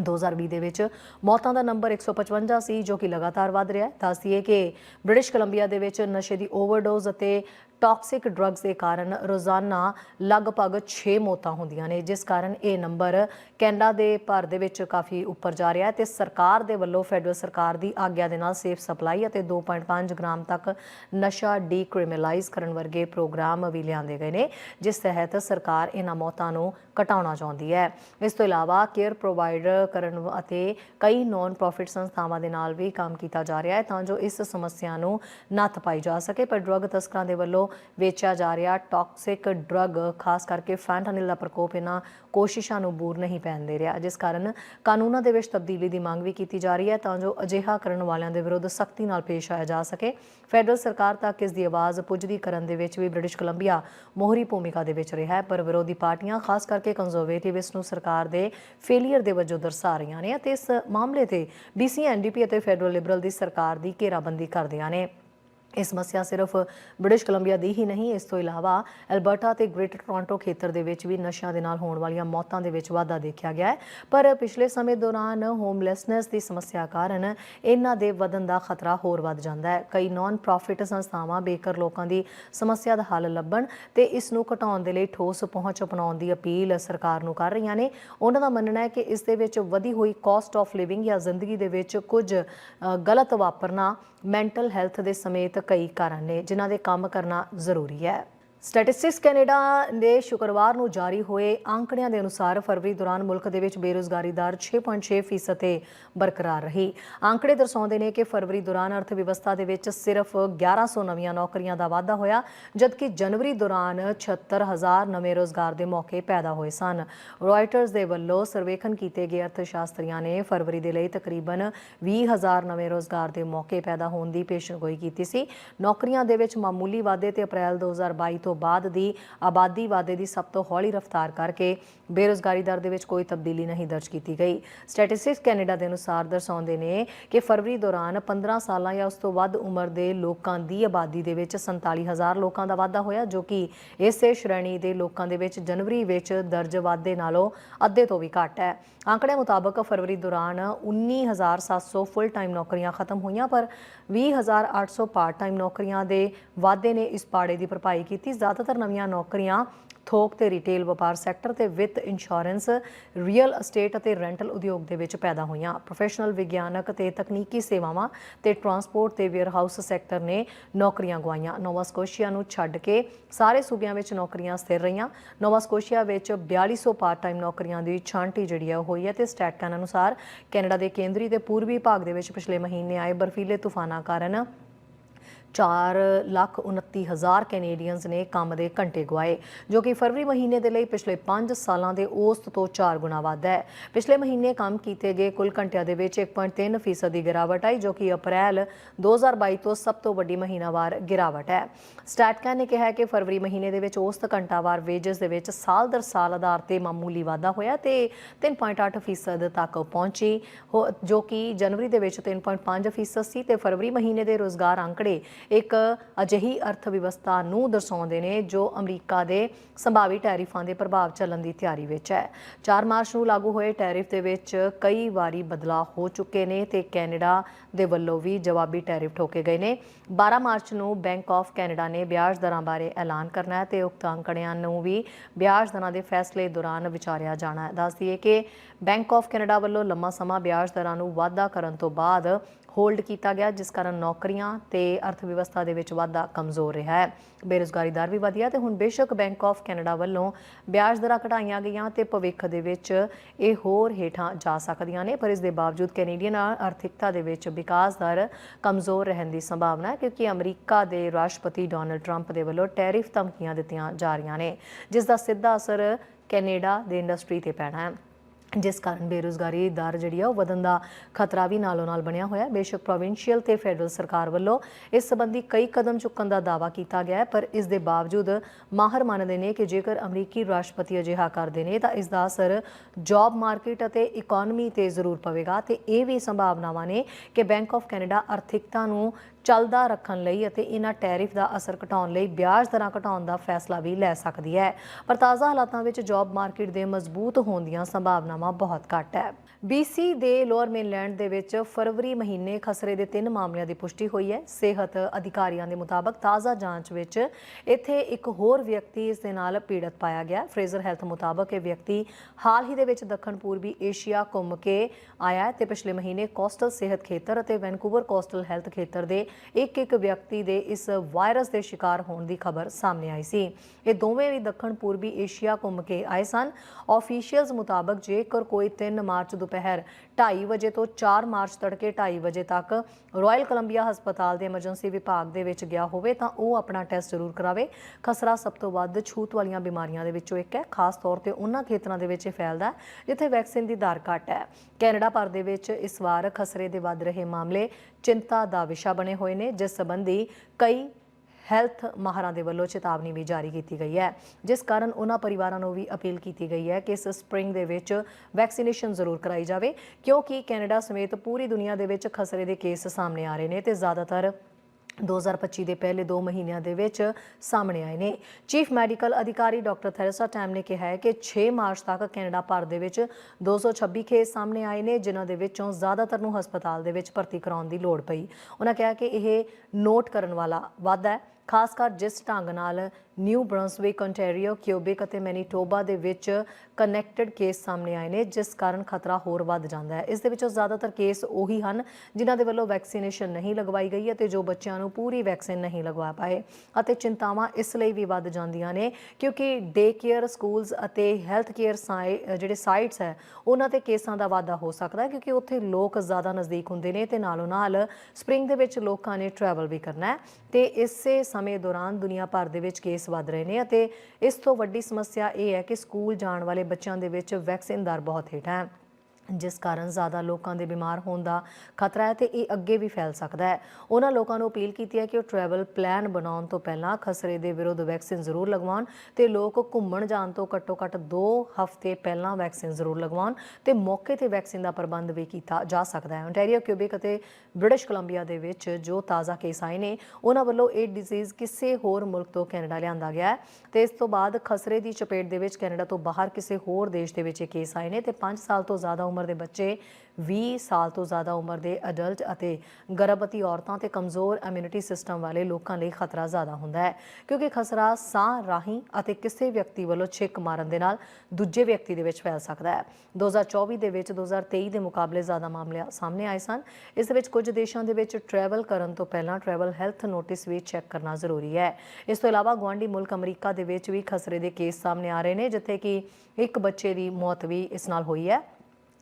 Speaker 1: 2020 ਦੇ ਵਿੱਚ ਮੌਤਾਂ ਦਾ ਨੰਬਰ 155 ਸੀ ਜੋ ਕਿ ਲਗਾਤਾਰ ਵਧ ਰਿਹਾ ਹੈ। ਦੱਸਦੀਏ ਕਿ ਬ੍ਰਿਟਿਸ਼ ਕੋਲੰਬੀਆ ਦੇ ਵਿੱਚ ਨਸ਼ੇ ਦੀ ਓਵਰਡੋਜ਼ ਅਤੇ ਟਾਕਸਿਕ ਡਰੱਗਸ ਦੇ ਕਾਰਨ ਰੋਜ਼ਾਨਾ ਲਗਭਗ 6 ਮੌਤਾਂ ਹੁੰਦੀਆਂ ਨੇ, ਜਿਸ ਕਾਰਨ ਇਹ ਨੰਬਰ ਕੈਨੇਡਾ ਦੇ ਭਰ ਦੇ ਵਿੱਚ ਕਾਫੀ ਉੱਪਰ ਜਾ ਰਿਹਾ ਹੈ ਤੇ ਸਰਕਾਰ ਦੇ ਵੱਲੋਂ ਫੈਡਰਲ ਸਰਕਾਰ ਦੀ ਆਗਿਆ ਦੇ ਨਾਲ ਸੇਫ ਸਪਲਾਈ ਅਤੇ 2.5 ਗ੍ਰਾਮ ਤੱਕ ਨਸ਼ਾ ਡੀਕ੍ਰਿਮੀਨਲਾਈਜ਼ ਕਰਨ ਵਰਗੇ ਪ੍ਰੋਗਰਾਮ ਵੀ ਲਿਆਂਦੇ ਗਏ ਨੇ, ਜਿਸ ਤਹਿਤ ਸਰਕਾਰ ਇਹਨਾਂ ਮੌਤਾਂ ਨੂੰ ਘਟਾਉਣਾ ਚਾਹੁੰਦੀ ਹੈ। ਇਸ ਤੋਂ ਇਲਾਵਾ ਕੇਅਰ ਪ੍ਰੋਵਾਈਡਰ ਕਰਨ ਅਤੇ ਕਈ ਨਾਨ ਪ੍ਰੋਫਿਟ ਸੰਸਥਾਵਾਂ ਦੇ ਨਾਲ ਵੀ ਕੰਮ ਕੀਤਾ ਜਾ ਰਿਹਾ ਹੈ ਤਾਂ ਜੋ ਇਸ ਸਮੱਸਿਆ ਨੂੰ ਨੱਥ ਪਾਈ ਜਾ ਸਕੇ, ਪਰ ਡਰੱਗ ਤਸਕਰਾਂ ਦੇ ਵੱਲੋਂ ਵੇਚਿਆ ਜਾ ਰਿਹਾ। ਟਾਕਸਿਕ ਡਰੱਗ ਖਾਸ ਕਰਕੇ ਫੈਂਟਾਨਿਲ ਦਾ ਪ੍ਰਕੋਪ ਇਹਨਾਂ ਕੋਸ਼ਿਸ਼ਾਂ ਨੂੰ ਬੂਰ ਨਹੀਂ ਪੈਣ ਦੇ ਰਿਹਾ। ਜਿਸ ਕਾਰਨ ਕਾਨੂੰਨਾਂ ਦੇ ਵਿੱਚ ਤਬਦੀਲੀ ਦੀ ਮੰਗ ਵੀ ਕੀਤੀ ਜਾ ਰਹੀ ਹੈ ਤਾਂ ਜੋ ਅਜਿਹਾ ਕਰਨ ਵਾਲਿਆਂ ਦੇ ਵਿਰੁੱਧ ਸਖਤੀ ਨਾਲ ਪੇਸ਼ ਆਇਆ ਜਾ ਸਕੇ। ਫੈਡਰਲ ਸਰਕਾਰ ਤੱਕ ਇਸ ਦੀ ਆਵਾਜ਼ ਪੁੱਜਦੀ ਕਰਨ ਦੇ ਵਿੱਚ ਵੀ ਬ੍ਰਿਟਿਸ਼ ਕੋਲੰਬੀਆ ਮੋਹਰੀ ਭੂਮਿਕਾ ਦੇ ਵਿੱਚ ਰਿਹਾ ਹੈ, ਪਰ ਵਿਰੋਧੀ ਪਾਰਟੀਆਂ, ਖਾਸ ਕਰਕੇ ਕੰਜ਼ਰਵੇਟਿਵ ਇਸ ਨੂੰ ਸਰਕਾਰ ਦੇ ਫੇਲਿਅਰ ਦੇ ਵਜੋਂ ਦਰਸਾ ਰਹੀਆਂ ਨੇ ਅਤੇ ਇਸ ਮਾਮਲੇ ਤੇ BC ਐਨਡੀਪੀ ਅਤੇ ਫੈਡਰਲ ਲਿਬਰਲ ਦੀ ਸਰਕਾਰ ਦੀ ਘੇਰਾਬੰਦੀ ਕਰਦੀਆਂ ਨੇ। ਇਹ ਸਮੱਸਿਆ ਸਿਰਫ ਬ੍ਰਿਟਿਸ਼ ਕੋਲੰਬੀਆ ਦੀ ਹੀ ਨਹੀਂ, ਇਸ ਤੋਂ ਇਲਾਵਾ ਐਲਬਰਟਾ ਤੇ ਗ੍ਰੇਟਰ ਟੋਰਾਂਟੋ ਖੇਤਰ ਦੇ ਵਿੱਚ ਵੀ ਨਸ਼ਿਆਂ ਦੇ ਨਾਲ ਹੋਣ ਵਾਲੀਆਂ ਮੌਤਾਂ ਦੇ ਵਿੱਚ ਵਾਧਾ ਦੇਖਿਆ ਗਿਆ ਹੈ। ਪਰ ਪਿਛਲੇ ਸਮੇਂ ਦੌਰਾਨ ਹੋਮਲੈਸਨੈਸ ਦੀ ਸਮੱਸਿਆ ਕਾਰਨ ਇਹਨਾਂ ਦੇ ਵਧਣ ਦਾ ਖਤਰਾ ਹੋਰ ਵੱਧ ਜਾਂਦਾ ਹੈ। ਕਈ ਨਾਨ ਪ੍ਰੋਫਿਟ ਸੰਸਥਾਵਾਂ ਬੇਕਰ ਲੋਕਾਂ ਦੀ ਸਮੱਸਿਆ ਦਾ ਹੱਲ ਲੱਭਣ ਤੇ ਇਸ ਨੂੰ ਘਟਾਉਣ ਦੇ ਲਈ ਠੋਸ ਪਹੁੰਚ ਅਪਣਾਉਣ ਦੀ ਅਪੀਲ ਸਰਕਾਰ ਨੂੰ ਕਰ ਰਹੀਆਂ ਨੇ। ਉਹਨਾਂ ਦਾ ਮੰਨਣਾ ਹੈ ਕਿ ਇਸ ਦੇ ਵਿੱਚ ਵਧੀ ਹੋਈ ਕਾਸਟ ਆਫ ਲਿਵਿੰਗ ਜਾਂ ਜ਼ਿੰਦਗੀ ਦੇ ਵਿੱਚ ਕੁਝ ਗਲਤ ਵਾਪਰਨਾ ਮੈਂਟਲ ਹੈਲਥ ਦੇ ਸਮੇਤ ਕਈ ਕਾਰਨ ਨੇ ਜਿਨ੍ਹਾਂ ਦੇ ਕੰਮ ਕਰਨਾ ਜ਼ਰੂਰੀ ਹੈ। ਸਟੈਟਿਸਟਿਕਸ ਕੈਨੇਡਾ ਦੇ ਸ਼ੁੱਕਰਵਾਰ ਨੂੰ ਜਾਰੀ ਹੋਏ ਅੰਕੜਿਆਂ ਦੇ ਅਨੁਸਾਰ ਫਰਵਰੀ ਦੌਰਾਨ ਮੁਲਕ ਦੇ ਵਿੱਚ ਬੇਰੁਜ਼ਗਾਰੀ ਦਰ 6.6 ਫੀਸਦ ਤੇ ਬਰਕਰਾਰ ਰਹੀ। ਅੰਕੜੇ ਦਰਸਾਉਂਦੇ ਨੇ ਕਿ ਫਰਵਰੀ ਦੌਰਾਨ ਅਰਥ ਵਿਵਸਥਾ ਦੇ ਵਿੱਚ ਸਿਰਫ 1100 ਨਵੀਆਂ ਨੌਕਰੀਆਂ ਦਾ ਵਾਧਾ ਹੋਇਆ, ਜਦਕਿ ਜਨਵਰੀ ਦੌਰਾਨ 76000 ਨਵੇਂ ਰੋਜ਼ਗਾਰ ਦੇ ਮੌਕੇ ਪੈਦਾ ਹੋਏ ਸਨ। ਰॉयਟਰਸ ਦੇ ਵੱਲੋਂ ਸਰਵੇਖਣ ਕੀਤੇ ਗਏ ਅਰਥਸ਼ਾਸਤਰੀਆਂ ਨੇ ਫਰਵਰੀ ਦੇ ਲਈ ਤਕਰੀਬਨ 20000 ਨਵੇਂ ਰੋਜ਼ਗਾਰ ਦੇ ਮੌਕੇ ਪੈਦਾ ਹੋਣ ਦੀ ਪੇਸ਼ਗੋਈ ਕੀਤੀ ਸੀ। ਨੌਕਰੀਆਂ ਦੇ ਵਿੱਚ ਮਾਮੂਲੀ ਵਾਧੇ ਤੇ ਅਪ੍ਰੈਲ 2022 ਤੋਂ ਬਾਅਦ ਦੀ ਆਬਾਦੀ ਵਾਧੇ ਦੀ ਸਭ ਤੋਂ ਹੌਲੀ ਰਫ਼ਤਾਰ ਕਰਕੇ ਬੇਰੋਜ਼ਗਾਰੀ ਦਰ ਦੇ ਵਿੱਚ ਕੋਈ ਤਬਦੀਲੀ ਨਹੀਂ ਦਰਜ ਕੀਤੀ ਗਈ। ਸਟੈਟਿਸਟਿਕਸ ਕੈਨੇਡਾ ਦੇ ਅਨੁਸਾਰ ਦਰਸਾਉਂਦੇ ਨੇ ਕਿ ਫਰਵਰੀ ਦੌਰਾਨ 15 ਸਾਲਾਂ ਜਾਂ ਉਸ ਤੋਂ ਵੱਧ ਉਮਰ ਦੇ ਲੋਕਾਂ ਦੀ ਆਬਾਦੀ ਦੇ ਵਿੱਚ 47000 ਲੋਕਾਂ ਦਾ ਵਾਧਾ ਹੋਇਆ, ਜੋ ਕਿ ਇਸੇ ਸ਼੍ਰੇਣੀ ਦੇ ਲੋਕਾਂ ਦੇ ਵਿੱਚ ਜਨਵਰੀ ਵਿੱਚ ਦਰਜ ਵਾਧੇ ਨਾਲੋਂ ਅੱਧੇ ਤੋਂ ਵੀ ਘੱਟ ਹੈ। ਅੰਕੜੇ ਮੁਤਾਬਕ ਫਰਵਰੀ ਦੌਰਾਨ 19700 ਫੁੱਲ ਟਾਈਮ ਨੌਕਰੀਆਂ ਖਤਮ ਹੋਈਆਂ, ਪਰ 20800 ਪਾਰਟ ਟਾਈਮ ਨੌਕਰੀਆਂ ਦੇ ਵਾਧੇ ਨੇ ਇਸ ਪਾੜੇ ਦੀ ਭਰਪਾਈ ਕੀਤੀ। ਜ਼ਿਆਦਾਤਰ ਨਵੀਆਂ ਨੌਕਰੀਆਂ ਥੋਕ ਤੇ ਰਿਟੇਲ ਵਪਾਰ ਸੈਕਟਰ ਤੇ ਵਿੱਤ ਇੰਸ਼ੋਰੈਂਸ ਰੀਅਲ ਅਸਟੇਟ ਅਤੇ ਰੈਂਟਲ ਉਦਯੋਗ ਦੇ ਵਿੱਚ ਪੈਦਾ ਹੋਈਆਂ। ਪ੍ਰੋਫੈਸ਼ਨਲ ਵਿਗਿਆਨਕ ਤੇ ਤਕਨੀਕੀ ਸੇਵਾਵਾਂ ਤੇ ਟਰਾਂਸਪੋਰਟ ਤੇ ਵੇਅਰਹਾਊਸ ਸੈਕਟਰ ਨੇ ਨੌਕਰੀਆਂ ਗਵਾਈਆਂ। ਨੋਵਾ ਸਕੋਸ਼ੀਆ ਨੂੰ ਛੱਡ ਕੇ ਸਾਰੇ ਸੂਬਿਆਂ ਵਿੱਚ ਨੌਕਰੀਆਂ ਸਥਿਰ ਰਹੀਆਂ। ਨੋਵਾ ਸਕੋਸ਼ੀਆ ਵਿੱਚ 4200 ਪਾਰਟ ਟਾਈਮ ਨੌਕਰੀਆਂ ਦੀ ਛਾਂਟੀ ਜਿਹੜੀ ਹੈ ਉਹ ਹੋਈ ਹੈ ਤੇ ਸਟੈਟਕਨ ਅਨੁਸਾਰ ਕੈਨੇਡਾ ਦੇ ਕੇਂਦਰੀ ਤੇ ਪੂਰਬੀ ਭਾਗ ਦੇ ਵਿੱਚ ਪਿਛਲੇ ਮਹੀਨੇ ਆਏ ਬਰਫੀਲੇ ਤੂਫਾਨਾਂ ਕਾਰਨ 4 ਲੱਖ 29 ਹਜ਼ਾਰ ਕੈਨੇਡੀਅਨਸ ਨੇ ਕੰਮ ਦੇ ਘੰਟੇ ਗਵਾਏ ਜੋ ਕਿ ਫਰਵਰੀ ਮਹੀਨੇ ਦੇ ਲਈ ਪਿਛਲੇ 5 ਸਾਲਾਂ ਦੇ ਔਸਤ ਤੋਂ 4 ਗੁਣਾ ਵੱਧ ਹੈ। ਪਿਛਲੇ ਮਹੀਨੇ ਕੰਮ ਕੀਤੇ ਗਏ ਕੁੱਲ ਘੰਟਿਆਂ ਦੇ ਵਿੱਚ 1.3 ਫੀਸਦ ਦੀ ਗਿਰਾਵਟ ਆਈ, ਜੋ ਕਿ ਅਪ੍ਰੈਲ 2022 ਤੋਂ ਸਭ ਤੋਂ ਵੱਡੀ ਮਹੀਨਾਵਾਰ ਗਿਰਾਵਟ ਹੈ। ਸਟੈਟਕਾ ਨੇ ਕਿਹਾ ਕਿ ਫਰਵਰੀ ਮਹੀਨੇ ਦੇ ਵਿੱਚ ਔਸਤ ਘੰਟਾਵਾਰ ਵੇਜਸ ਦੇ ਵਿੱਚ ਸਾਲ ਦਰ ਸਾਲ ਆਧਾਰ ਤੇ ਮਾਮੂਲੀ ਵਾਧਾ ਹੋਇਆ ਤੇ 3.8 ਫੀਸਦ ਤੱਕ ਪਹੁੰਚੀ, ਹੋ- ਜੋ ਕਿ ਜਨਵਰੀ ਦੇ ਵਿੱਚ 3.5 ਫੀਸਦ ਸੀ ਤੇ ਫਰਵਰੀ ਮਹੀਨੇ ਦੇ ਰੋਜ਼ਗਾਰ ਅੰਕੜੇ ਇੱਕ ਅਜਿਹੀ ਅਰਥ ਵਿਵਸਥਾ ਨੂੰ ਦਰਸਾਉਂਦੇ ਨੇ ਜੋ ਅਮਰੀਕਾ ਦੇ ਸੰਭਾਵੀ ਟੈਰਿਫਾਂ ਦੇ ਪ੍ਰਭਾਵ ਚੱਲਣ ਦੀ ਤਿਆਰੀ ਵਿੱਚ ਹੈ। 4 ਮਾਰਚ ਨੂੰ ਲਾਗੂ ਹੋਏ ਟੈਰਿਫ ਦੇ ਵਿੱਚ ਕਈ ਵਾਰੀ ਬਦਲਾਅ ਹੋ ਚੁੱਕੇ ਨੇ ਤੇ ਕੈਨੇਡਾ ਦੇ ਵੱਲੋਂ ਵੀ ਜਵਾਬੀ ਟੈਰਿਫ ਠੋਕੇ ਗਏ ਨੇ। 12 ਮਾਰਚ ਨੂੰ ਬੈਂਕ ਆਫ ਕੈਨੇਡਾ ਨੇ ਵਿਆਜ ਦਰਾਂ ਬਾਰੇ ਐਲਾਨ ਕਰਨਾ ਹੈ ਤੇ ਉਕਤ ਅੰਕੜਿਆਂ ਨੂੰ ਵੀ ਵਿਆਜ ਦਰਾਂ ਦੇ ਫੈਸਲੇ ਦੌਰਾਨ ਵਿਚਾਰਿਆ ਜਾਣਾ ਹੈ। ਦੱਸ ਦਈਏ ਕਿ ਬੈਂਕ ਆਫ ਕੈਨੇਡਾ ਵੱਲੋਂ ਲੰਮਾ ਸਮਾਂ ਵਿਆਜ ਦਰਾਂ ਨੂੰ ਵਾਧਾ ਕਰਨ ਤੋਂ ਬਾਅਦ ਹੋਲਡ ਕੀਤਾ ਗਿਆ, ਜਿਸ ਕਾਰਨ ਨੌਕਰੀਆਂ ਤੇ ਅਰਥ ਵਿਵਸਥਾ ਦੇ ਵਿੱਚ ਵਾਧਾ ਕਮਜ਼ੋਰ ਰਿਹਾ ਹੈ। ਬੇਰੁਜ਼ਗਾਰੀ ਦਰ ਵੀ ਵਧਿਆ ਤੇ ਹੁਣ ਬੇਸ਼ੱਕ ਬੈਂਕ ਆਫ ਕੈਨੇਡਾ ਵੱਲੋਂ ਵਿਆਜ ਦਰਾਂ ਘਟਾਈਆਂ ਗਈਆਂ ਤੇ ਭਵਿੱਖ ਦੇ ਵਿੱਚ ਇਹ ਹੋਰ ਹੇਠਾਂ ਜਾ ਸਕਦੀਆਂ ਨੇ, ਪਰ ਇਸ ਦੇ ਬਾਵਜੂਦ ਕੈਨੇਡੀਅਨ ਆਰਥਿਕਤਾ ਦੇ ਵਿੱਚ ਵਿਕਾਸ ਦਰ ਕਮਜ਼ੋਰ ਰਹਿਣ ਦੀ ਸੰਭਾਵਨਾ ਹੈ, ਕਿਉਂਕਿ ਅਮਰੀਕਾ ਦੇ ਰਾਸ਼ਟਰਪਤੀ ਡੋਨਲਡ ਟਰੰਪ ਦੇ ਵੱਲੋਂ ਟੈਰਿਫ ਧਮਕੀਆਂ ਦਿੱਤੀਆਂ ਜਾ ਰਹੀਆਂ ਨੇ, ਜਿਸ ਦਾ ਸਿੱਧਾ ਅਸਰ ਕੈਨੇਡਾ ਦੇ ਇੰਡਸਟਰੀ ਤੇ ਪੈਣਾ ਹੈ। ਜਿਸ ਕਾਰਨ ਬੇਰੁਜ਼ਗਾਰੀ ਦਰ ਜਿਹੜੀ ਆ ਉਹ ਵਧਣ ਦਾ ਖਤਰਾ ਵੀ ਨਾਲੋਂ ਨਾਲ ਬਣਿਆ ਹੋਇਆ ਹੈ। ਬੇਸ਼ੱਕ ਪ੍ਰੋਵਿੰਸ਼ੀਅਲ ਤੇ ਫੈਡਰਲ ਸਰਕਾਰ ਵੱਲੋਂ ਇਸ ਸੰਬੰਧੀ ਕਈ ਕਦਮ ਚੁੱਕਣ ਦਾ ਦਾਅਵਾ ਕੀਤਾ ਗਿਆ ਹੈ, ਪਰ ਇਸ ਦੇ ਬਾਵਜੂਦ ਮਾਹਰ ਮੰਨਦੇ ਨੇ ਕਿ ਜੇਕਰ ਅਮਰੀਕੀ ਰਾਸ਼ਟਰਪਤੀ ਅਜਿਹਾ ਕਰਦੇ ਨੇ ਤਾਂ ਇਸ ਦਾ ਅਸਰ ਜੌਬ ਮਾਰਕੀਟ ਅਤੇ ਇਕਨੋਮੀ ਤੇ ਜ਼ਰੂਰ ਪਵੇਗਾ। ਤੇ ਇਹ ਵੀ ਸੰਭਾਵਨਾਵਾਂ ਨੇ ਕਿ ਬੈਂਕ ਆਫ ਕੈਨੇਡਾ ਆਰਥਿਕਤਾ ਨੂੰ ਚੱਲਦਾ ਰੱਖਣ ਲਈ ਅਤੇ ਇਹਨਾਂ ਟੈਰਿਫ ਦਾ ਅਸਰ ਘਟਾਉਣ ਲਈ ਵਿਆਜ ਦਰਾਂ ਘਟਾਉਣ ਦਾ ਫੈਸਲਾ ਵੀ ਲੈ ਸਕਦੀ ਹੈ। ਪਰ ਤਾਜ਼ਾ ਹਾਲਾਤਾਂ ਵਿੱਚ ਜੌਬ ਮਾਰਕੀਟ ਦੇ ਮਜ਼ਬੂਤ ਹੋਣ ਦੀਆਂ ਸੰਭਾਵਨਾਵਾਂ ਬਹੁਤ ਘੱਟ ਹੈ। BC ਦੇ ਲੋਅਰ ਮੇਨਲੈਂਡ ਦੇ ਵਿੱਚ ਫਰਵਰੀ ਮਹੀਨੇ ਖਸਰੇ ਦੇ ਤਿੰਨ ਮਾਮਲਿਆਂ ਦੀ ਪੁਸ਼ਟੀ ਹੋਈ ਹੈ। ਸਿਹਤ ਅਧਿਕਾਰੀਆਂ ਦੇ ਮੁਤਾਬਕ ਤਾਜ਼ਾ ਜਾਂਚ ਵਿੱਚ ਇੱਥੇ ਇੱਕ ਹੋਰ ਵਿਅਕਤੀ ਇਸ ਦੇ ਨਾਲ ਪੀੜਤ ਪਾਇਆ ਗਿਆ ਫਰੇਜ਼ਰ ਹੈਲਥ ਮੁਤਾਬਕ ਇਹ ਵਿਅਕਤੀ ਹਾਲ ਹੀ ਦੇ ਵਿੱਚ ਦੱਖਣ ਪੂਰਬੀ ਏਸ਼ੀਆ ਘੁੰਮ ਕੇ ਆਇਆ ਹੈ ਤੇ ਪਿਛਲੇ ਮਹੀਨੇ ਕੋਸਟਲ ਸਿਹਤ ਖੇਤਰ ਅਤੇ ਵੈਨਕੂਵਰ ਕੋਸਟਲ ਹੈਲਥ ਖੇਤਰ ਦੇ ਇੱਕ ਇੱਕ ਵਿਅਕਤੀ ਦੇ ਇਸ ਵਾਇਰਸ ਦੇ ਸ਼ਿਕਾਰ ਹੋਣ ਦੀ ਖਬਰ ਸਾਹਮਣੇ ਆਈ ਸੀ। ਇਹ ਦੋਵੇਂ ਵੀ ਦੱਖਣ ਪੂਰਬੀ ਏਸ਼ੀਆ ਘੁੰਮ ਕੇ ਆਏ ਸਨ। ਆਫੀਸ਼ੀਅਲਸ ਮੁਤਾਬਕ ਜੇਕਰ ਕੋਈ 3 ਮਾਰਚ ਦੁਪਹਿਰ 2:30 ਵਜੇ ਤੋਂ 4 ਮਾਰਚ ਤੜਕੇ 2:30 ਵਜੇ ਤੱਕ ਰਾਇਲ ਕੋਲੰਬੀਆ ਹਸਪਤਾਲ ਦੇ ਐਮਰਜੈਂਸੀ ਵਿਭਾਗ ਦੇ ਵਿੱਚ ਗਿਆ ਹੋਵੇ ਤਾਂ ਉਹ ਆਪਣਾ ਟੈਸਟ ਜ਼ਰੂਰ ਕਰਾਵੇ। ਖਸਰਾ ਸਭ ਤੋਂ ਵੱਧ ਛੂਤ ਵਾਲੀਆਂ ਬਿਮਾਰੀਆਂ ਦੇ ਵਿੱਚੋਂ ਇੱਕ ਹੈ। ਖਾਸ ਤੌਰ ਤੇ ਉਹਨਾਂ ਖੇਤਰਾਂ ਦੇ ਵਿੱਚ ਇਹ ਫੈਲਦਾ ਜਿੱਥੇ ਵੈਕਸੀਨ ਦੀ ਦਰ ਘੱਟ ਹੈ। ਕੈਨੇਡਾ ਭਰ ਦੇ ਵਿੱਚ ਇਸ ਵਾਰ ਖਸਰੇ ਦੇ ਵੱਧ ਰਹੇ ਮਾਮਲੇ ਚਿੰਤਾ ਦਾ ਵਿਸ਼ਾ ਬਣੇ ਹੋਏ ਨੇ, ਜਿਸ ਸੰਬੰਧੀ ਕਈ ਹੈਲਥ ਮਾਹਰਾਂ ਦੇ ਵੱਲੋਂ ਚੇਤਾਵਨੀ ਵੀ ਜਾਰੀ ਕੀਤੀ ਗਈ ਹੈ। ਜਿਸ ਕਾਰਨ ਉਹਨਾਂ ਪਰਿਵਾਰਾਂ ਨੂੰ ਵੀ ਅਪੀਲ ਕੀਤੀ ਗਈ ਹੈ ਕਿ ਇਸ ਸਪ੍ਰਿੰਗ ਦੇ ਵਿੱਚ ਵੈਕਸੀਨੇਸ਼ਨ ਜ਼ਰੂਰ ਕਰਾਈ ਜਾਵੇ, ਕਿਉਂਕਿ ਕੈਨੇਡਾ ਸਮੇਤ ਪੂਰੀ ਦੁਨੀਆ ਦੇ ਵਿੱਚ ਖਸਰੇ ਦੇ ਕੇਸ ਸਾਹਮਣੇ ਆ ਰਹੇ ਨੇ ਤੇ ਜ਼ਿਆਦਾਤਰ 2025 ਦੇ ਪਹਿਲੇ 2 ਮਹੀਨਿਆਂ ਦੇ ਵਿੱਚ ਸਾਹਮਣੇ ਆਏ ਨੇ। ਚੀਫ ਮੈਡੀਕਲ ਅਧਿਕਾਰੀ ਡਾਕਟਰ ਥੈਰੇਸਾ ਟੈਮ ਨੇ ਕਿਹਾ ਹੈ ਕਿ 6 ਮਾਰਚ ਤੱਕ ਕੈਨੇਡਾ ਭਰ ਦੇ ਵਿੱਚ 226 ਕੇਸ ਸਾਹਮਣੇ ਆਏ ਨੇ, ਜਿਨ੍ਹਾਂ ਦੇ ਵਿੱਚੋਂ ਜ਼ਿਆਦਾਤਰ ਨੂੰ ਹਸਪਤਾਲ ਦੇ ਵਿੱਚ ਭਰਤੀ ਕਰਾਉਣ ਦੀ ਲੋੜ ਪਈ। ਉਹਨਾਂ ਕਿਹਾ ਕਿ ਇਹ ਨੋਟ ਕਰਨ ਵਾਲਾ ਵਾਧਾ ਹੈ। ਖਾਸ ਕਰ ਜਿਸ ਢੰਗ ਨਾਲ ਨਿਊ ਬ੍ਰੰਸਵਿਕ ontario ਕਿਊਬਿਕ ਅਤੇ ਮੈਨੀਟੋਬਾ ਦੇ ਵਿੱਚ ਕਨੈਕਟਡ ਕੇਸ ਸਾਹਮਣੇ ਆਏ ਨੇ, ਜਿਸ ਕਾਰਨ ਖਤਰਾ ਹੋਰ ਵੱਧ ਜਾਂਦਾ ਹੈ। ਇਸ ਦੇ ਵਿੱਚੋਂ ਜ਼ਿਆਦਾਤਰ ਕੇਸ ਉਹੀ ਹਨ ਜਿਨ੍ਹਾਂ ਦੇ ਵੱਲੋਂ ਵੈਕਸੀਨੇਸ਼ਨ ਨਹੀਂ ਲਗਵਾਈ ਗਈ ਅਤੇ ਜੋ ਬੱਚਿਆਂ ਨੂੰ ਪੂਰੀ ਵੈਕਸੀਨ ਨਹੀਂ ਲਗਵਾ ਪਾਏ ਅਤੇ ਚਿੰਤਾਵਾਂ ਇਸ ਲਈ ਵੀ ਵੱਧ ਜਾਂਦੀਆਂ ਨੇ, ਕਿਉਂਕਿ ਡੇ ਕੇਅਰ ਸਕੂਲਸ ਅਤੇ ਹੈਲਥ ਕੇਅਰ ਜਿਹੜੇ ਸਾਈਟਸ ਹੈ, ਉਹਨਾਂ ਤੇ ਕੇਸਾਂ ਦਾ ਵਾਧਾ ਹੋ ਸਕਦਾ ਹੈ, ਕਿਉਂਕਿ ਉੱਥੇ ਲੋਕ ਜ਼ਿਆਦਾ ਨਜ਼ਦੀਕ ਹੁੰਦੇ ਨੇ ਤੇ ਨਾਲੋਂ ਨਾਲ ਸਪ੍ਰਿੰਗ ਦੇ ਵਿੱਚ ਲੋਕਾਂ ਨੇ ਟਰੈਵਲ ਵੀ ਕਰਨਾ ਹੈ। ਤੇ ਇਸੇ ਸਮੇਂ ਦੌਰਾਨ ਦੁਨੀਆ ਭਰ ਦੇ ਵਿੱਚ ਕੇਸ ਵੱਧ ਰਹੇ ਨੇ ਅਤੇ ਇਸ ਤੋਂ ਵੱਡੀ ਸਮੱਸਿਆ ਇਹ ਹੈ ਕਿ ਸਕੂਲ ਜਾਣ ਵਾਲੇ ਬੱਚਿਆਂ ਦੇ ਵਿੱਚ ਵੈਕਸੀਨ ਦਰ ਬਹੁਤ ਹੇਠ ਹੈ। ਜਿਸ ਕਾਰਨ ਜ਼ਿਆਦਾ ਲੋਕਾਂ ਦੇ ਬਿਮਾਰ ਹੋਣ ਦਾ ਖਤਰਾ ਹੈ ਤੇ ਇਹ ਅੱਗੇ ਵੀ ਫੈਲ ਸਕਦਾ ਹੈ। ਉਹਨਾਂ ਲੋਕਾਂ ਨੂੰ ਅਪੀਲ ਕੀਤੀ ਹੈ ਕਿ ਉਹ ਟਰੈਵਲ ਪਲਾਨ ਬਣਾਉਣ ਤੋਂ ਪਹਿਲਾਂ ਖਸਰੇ ਦੇ ਵਿਰੁੱਧ ਵੈਕਸੀਨ ਜ਼ਰੂਰ ਲਗਵਾਉਣ ਤੇ ਲੋਕ ਘੁੰਮਣ ਜਾਣ ਤੋਂ ਘੱਟੋ ਘੱਟ 2 ਹਫ਼ਤੇ ਪਹਿਲਾਂ ਵੈਕਸੀਨ ਜ਼ਰੂਰ ਲਗਵਾਉਣ ਤੇ ਮੌਕੇ ਤੇ ਵੈਕਸੀਨ ਦਾ ਪ੍ਰਬੰਧ ਵੀ ਕੀਤਾ ਜਾ ਸਕਦਾ ਹੈ। Ontario ਕਿਊਬਿਕ ਅਤੇ ਬ੍ਰਿਟਿਸ਼ ਕੋਲੰਬੀਆ ਦੇ ਵਿੱਚ ਜੋ ਤਾਜ਼ਾ ਕੇਸ ਆਏ ਨੇ, ਉਹਨਾਂ ਵੱਲੋਂ ਇਹ ਡਿਜ਼ੀਜ਼ ਕਿਸੇ ਹੋਰ ਮੁਲਕ ਤੋਂ ਕੈਨੇਡਾ ਲਿਆਂਦਾ ਗਿਆ ਹੈ ਤੇ ਇਸ ਤੋਂ ਬਾਅਦ ਖਸਰੇ ਦੀ ਚਪੇਟ ਦੇ ਵਿੱਚ ਕੈਨੇਡਾ ਤੋਂ ਬਾਹਰ ਕਿਸੇ ਹੋਰ ਦੇਸ਼ ਦੇ ਵਿੱਚ ਇਹ ਕੇਸ ਆਏ ਨੇ ਤੇ 5 ਸਾਲ ਤੋਂ ਜ਼ਿਆਦਾ ਉਮਰ ਦੇ ਬੱਚੇ 20 ਸਾਲ ਤੋਂ ਜ਼ਿਆਦਾ ਉਮਰ ਦੇ ਅਡਲਟ ਅਤੇ ਗਰਭਵਤੀ ਔਰਤਾਂ ਤੇ ਕਮਜ਼ੋਰ ਇਮਿਊਨਿਟੀ ਸਿਸਟਮ ਵਾਲੇ ਲੋਕਾਂ ਲਈ ਖਤਰਾ ਜ਼ਿਆਦਾ ਹੁੰਦਾ ਹੈ, ਕਿਉਂਕਿ ਖਸਰਾ ਸਾਹ, ਰਾਹੀਂ ਅਤੇ ਕਿਸੇ ਵਿਅਕਤੀ ਵੱਲੋਂ ਛਿੱਕ ਮਾਰਨ ਦੇ ਨਾਲ ਦੂਜੇ ਵਿਅਕਤੀ ਦੇ ਵਿੱਚ ਫੈਲ ਸਕਦਾ ਹੈ। 2024 ਦੇ ਵਿੱਚ 2023 ਦੇ ਮੁਕਾਬਲੇ ਜ਼ਿਆਦਾ ਮਾਮਲੇ ਸਾਹਮਣੇ ਆਏ ਸਨ। ਇਸ ਦੇ ਵਿੱਚ ਕੁਝ ਦੇਸ਼ਾਂ ਦੇ ਵਿੱਚ ਟਰੈਵਲ ਕਰਨ ਤੋਂ ਪਹਿਲਾਂ ਟਰੈਵਲ ਹੈਲਥ ਨੋਟਿਸ ਵੀ ਚੈੱਕ ਕਰਨਾ ਜ਼ਰੂਰੀ ਹੈ। ਇਸ ਤੋਂ ਇਲਾਵਾ ਗੁਆਂਢੀ ਮੁਲਕ ਅਮਰੀਕਾ ਦੇ ਵਿੱਚ ਵੀ ਖਸਰੇ ਦੇ ਕੇਸ ਸਾਹਮਣੇ ਆ ਰਹੇ ਨੇ, ਜਿੱਥੇ ਕਿ ਇੱਕ ਬੱਚੇ ਦੀ ਮੌਤ ਵੀ ਇਸ ਨਾਲ ਹੋਈ ਹੈ।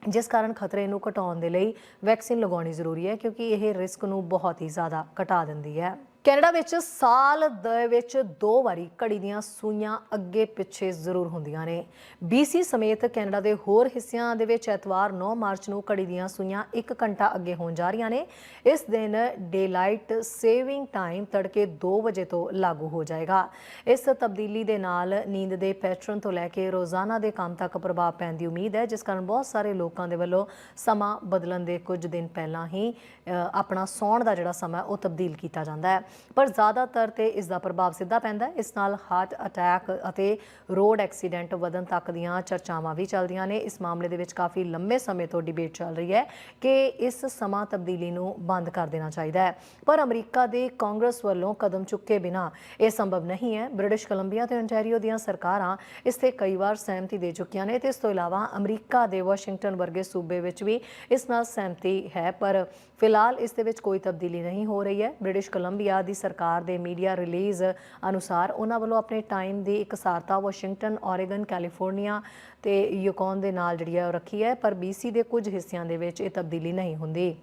Speaker 1: ਜਿਸ ਕਾਰਨ ਖਤਰੇ ਨੂੰ ਘਟਾਉਣ ਦੇ ਲਈ ਵੈਕਸੀਨ ਲਗਾਉਣੀ ਜ਼ਰੂਰੀ ਹੈ ਕਿਉਂਕਿ ਇਹ ਰਿਸਕ ਨੂੰ ਬਹੁਤ ਹੀ ਜ਼ਿਆਦਾ ਘਟਾ ਦਿੰਦੀ ਹੈ। ਕੈਨੇਡਾ ਵਿੱਚ ਸਾਲ ਦੇ ਵਿੱਚ ਦੋ ਵਾਰੀ ਘੜੀ ਦੀਆਂ ਸੂਈਆਂ ਅੱਗੇ ਪਿੱਛੇ ਜ਼ਰੂਰ ਹੁੰਦੀਆਂ ਨੇ। BC ਸਮੇਤ ਕੈਨੇਡਾ ਦੇ ਹੋਰ ਹਿੱਸਿਆਂ ਦੇ ਵਿੱਚ ਐਤਵਾਰ 9 ਮਾਰਚ ਨੂੰ ਘੜੀ ਦੀਆਂ ਸੂਈਆਂ 1 ਘੰਟਾ ਅੱਗੇ ਹੋਣ ਜਾ ਰਹੀਆਂ ਨੇ। ਇਸ ਦਿਨ ਡੇਲਾਈਟ ਸੇਵਿੰਗ ਟਾਈਮ ਤੜਕੇ 2 ਵਜੇ ਤੋਂ ਲਾਗੂ ਹੋ ਜਾਏਗਾ। ਇਸ ਤਬਦੀਲੀ ਦੇ ਨਾਲ ਨੀਂਦ ਦੇ ਪੈਟਰਨ ਤੋਂ ਲੈ ਕੇ ਰੋਜ਼ਾਨਾ ਦੇ ਕੰਮ ਤੱਕ ਪ੍ਰਭਾਵ ਪੈਣ ਦੀ ਉਮੀਦ ਹੈ, ਜਿਸ ਕਾਰਨ ਬਹੁਤ ਸਾਰੇ ਲੋਕਾਂ ਦੇ ਵੱਲੋਂ ਸਮਾਂ ਬਦਲਣ ਦੇ ਕੁਝ ਦਿਨ ਪਹਿਲਾਂ ਹੀ ਆਪਣਾ ਸੌਣ ਦਾ ਜਿਹੜਾ ਸਮਾਂ ਉਹ ਤਬਦੀਲ ਕੀਤਾ ਜਾਂਦਾ ਹੈ। ਪਰ ਜ਼ਿਆਦਾਤਰ ਤੇ ਇਸ ਦਾ ਪ੍ਰਭਾਵ ਸਿੱਧਾ ਪੈਂਦਾ ਹੈ। ਇਸ ਨਾਲ ਹਾਰਟ ਅਟੈਕ ਅਤੇ ਰੋਡ ਐਕਸੀਡੈਂਟ ਵਧਣ ਤੱਕ ਦੀਆਂ ਚਰਚਾਵਾਂ ਵੀ ਚੱਲਦੀਆਂ ਨੇ। ਇਸ ਮਾਮਲੇ ਦੇ ਵਿੱਚ ਕਾਫੀ ਲੰਮੇ ਸਮੇਂ ਤੋਂ ਡਿਬੇਟ ਚੱਲ ਰਹੀ ਹੈ ਕਿ ਇਸ ਸਮਾਂ ਤਬਦੀਲੀ ਨੂੰ ਬੰਦ ਕਰ ਦੇਣਾ ਚਾਹੀਦਾ ਹੈ। ਪਰ ਅਮਰੀਕਾ ਦੇ ਕਾਂਗਰਸ ਵੱਲੋਂ ਕਦਮ ਚੁੱਕੇ ਬਿਨਾ ਇਹ ਸੰਭਵ ਨਹੀਂ ਹੈ। ਬ੍ਰਿਟਿਸ਼ ਕੋਲੰਬੀਆ ਤੇ ontario ਦੀਆਂ ਸਰਕਾਰਾਂ ਇਸ ਤੇ ਕਈ ਵਾਰ ਸਹਿਮਤੀ ਦੇ ਚੁੱਕੀਆਂ ਨੇ ਤੇ ਇਸ ਤੋਂ ਇਲਾਵਾ ਅਮਰੀਕਾ ਦੇ ਵਾਸ਼ਿੰਗਟਨ ਵਰਗੇ ਸੂਬੇ ਵਿੱਚ ਵੀ ਇਸ ਨਾਲ ਸਹਿਮਤੀ ਹੈ। ਪਰ ਫਿਲਹਾਲ ਇਸ ਦੇ ਵਿੱਚ ਕੋਈ ਤਬਦੀਲੀ ਨਹੀਂ ਹੋ ਰਹੀ ਹੈ। ਬ੍ਰਿਟਿਸ਼ ਕੋਲੰਬੀਆ ਦੀ ਸਰਕਾਰ ਦੇ ਮੀਡੀਆ ਰਿਲੀਜ਼ ਅਨੁਸਾਰ ਉਹਨਾਂ ਵੱਲੋਂ ਆਪਣੇ ਟਾਈਮ ਦੀ ਇਕਸਾਰਤਾ ਵਾਸ਼ਿੰਗਟਨ, ਓਰੇਗਨ, ਕੈਲੀਫੋਰਨੀਆ ਤੇ ਯੂਕੌਨ ਦੇ ਨਾਲ ਜਿਹੜੀ ਹੈ ਉਹ ਰੱਖੀ ਹੈ, ਪਰ BC ਦੇ ਕੁਝ ਹਿੱਸਿਆਂ ਦੇ ਵਿੱਚ ਇਹ ਤਬਦੀਲੀ ਨਹੀਂ ਹੁੰਦੀ।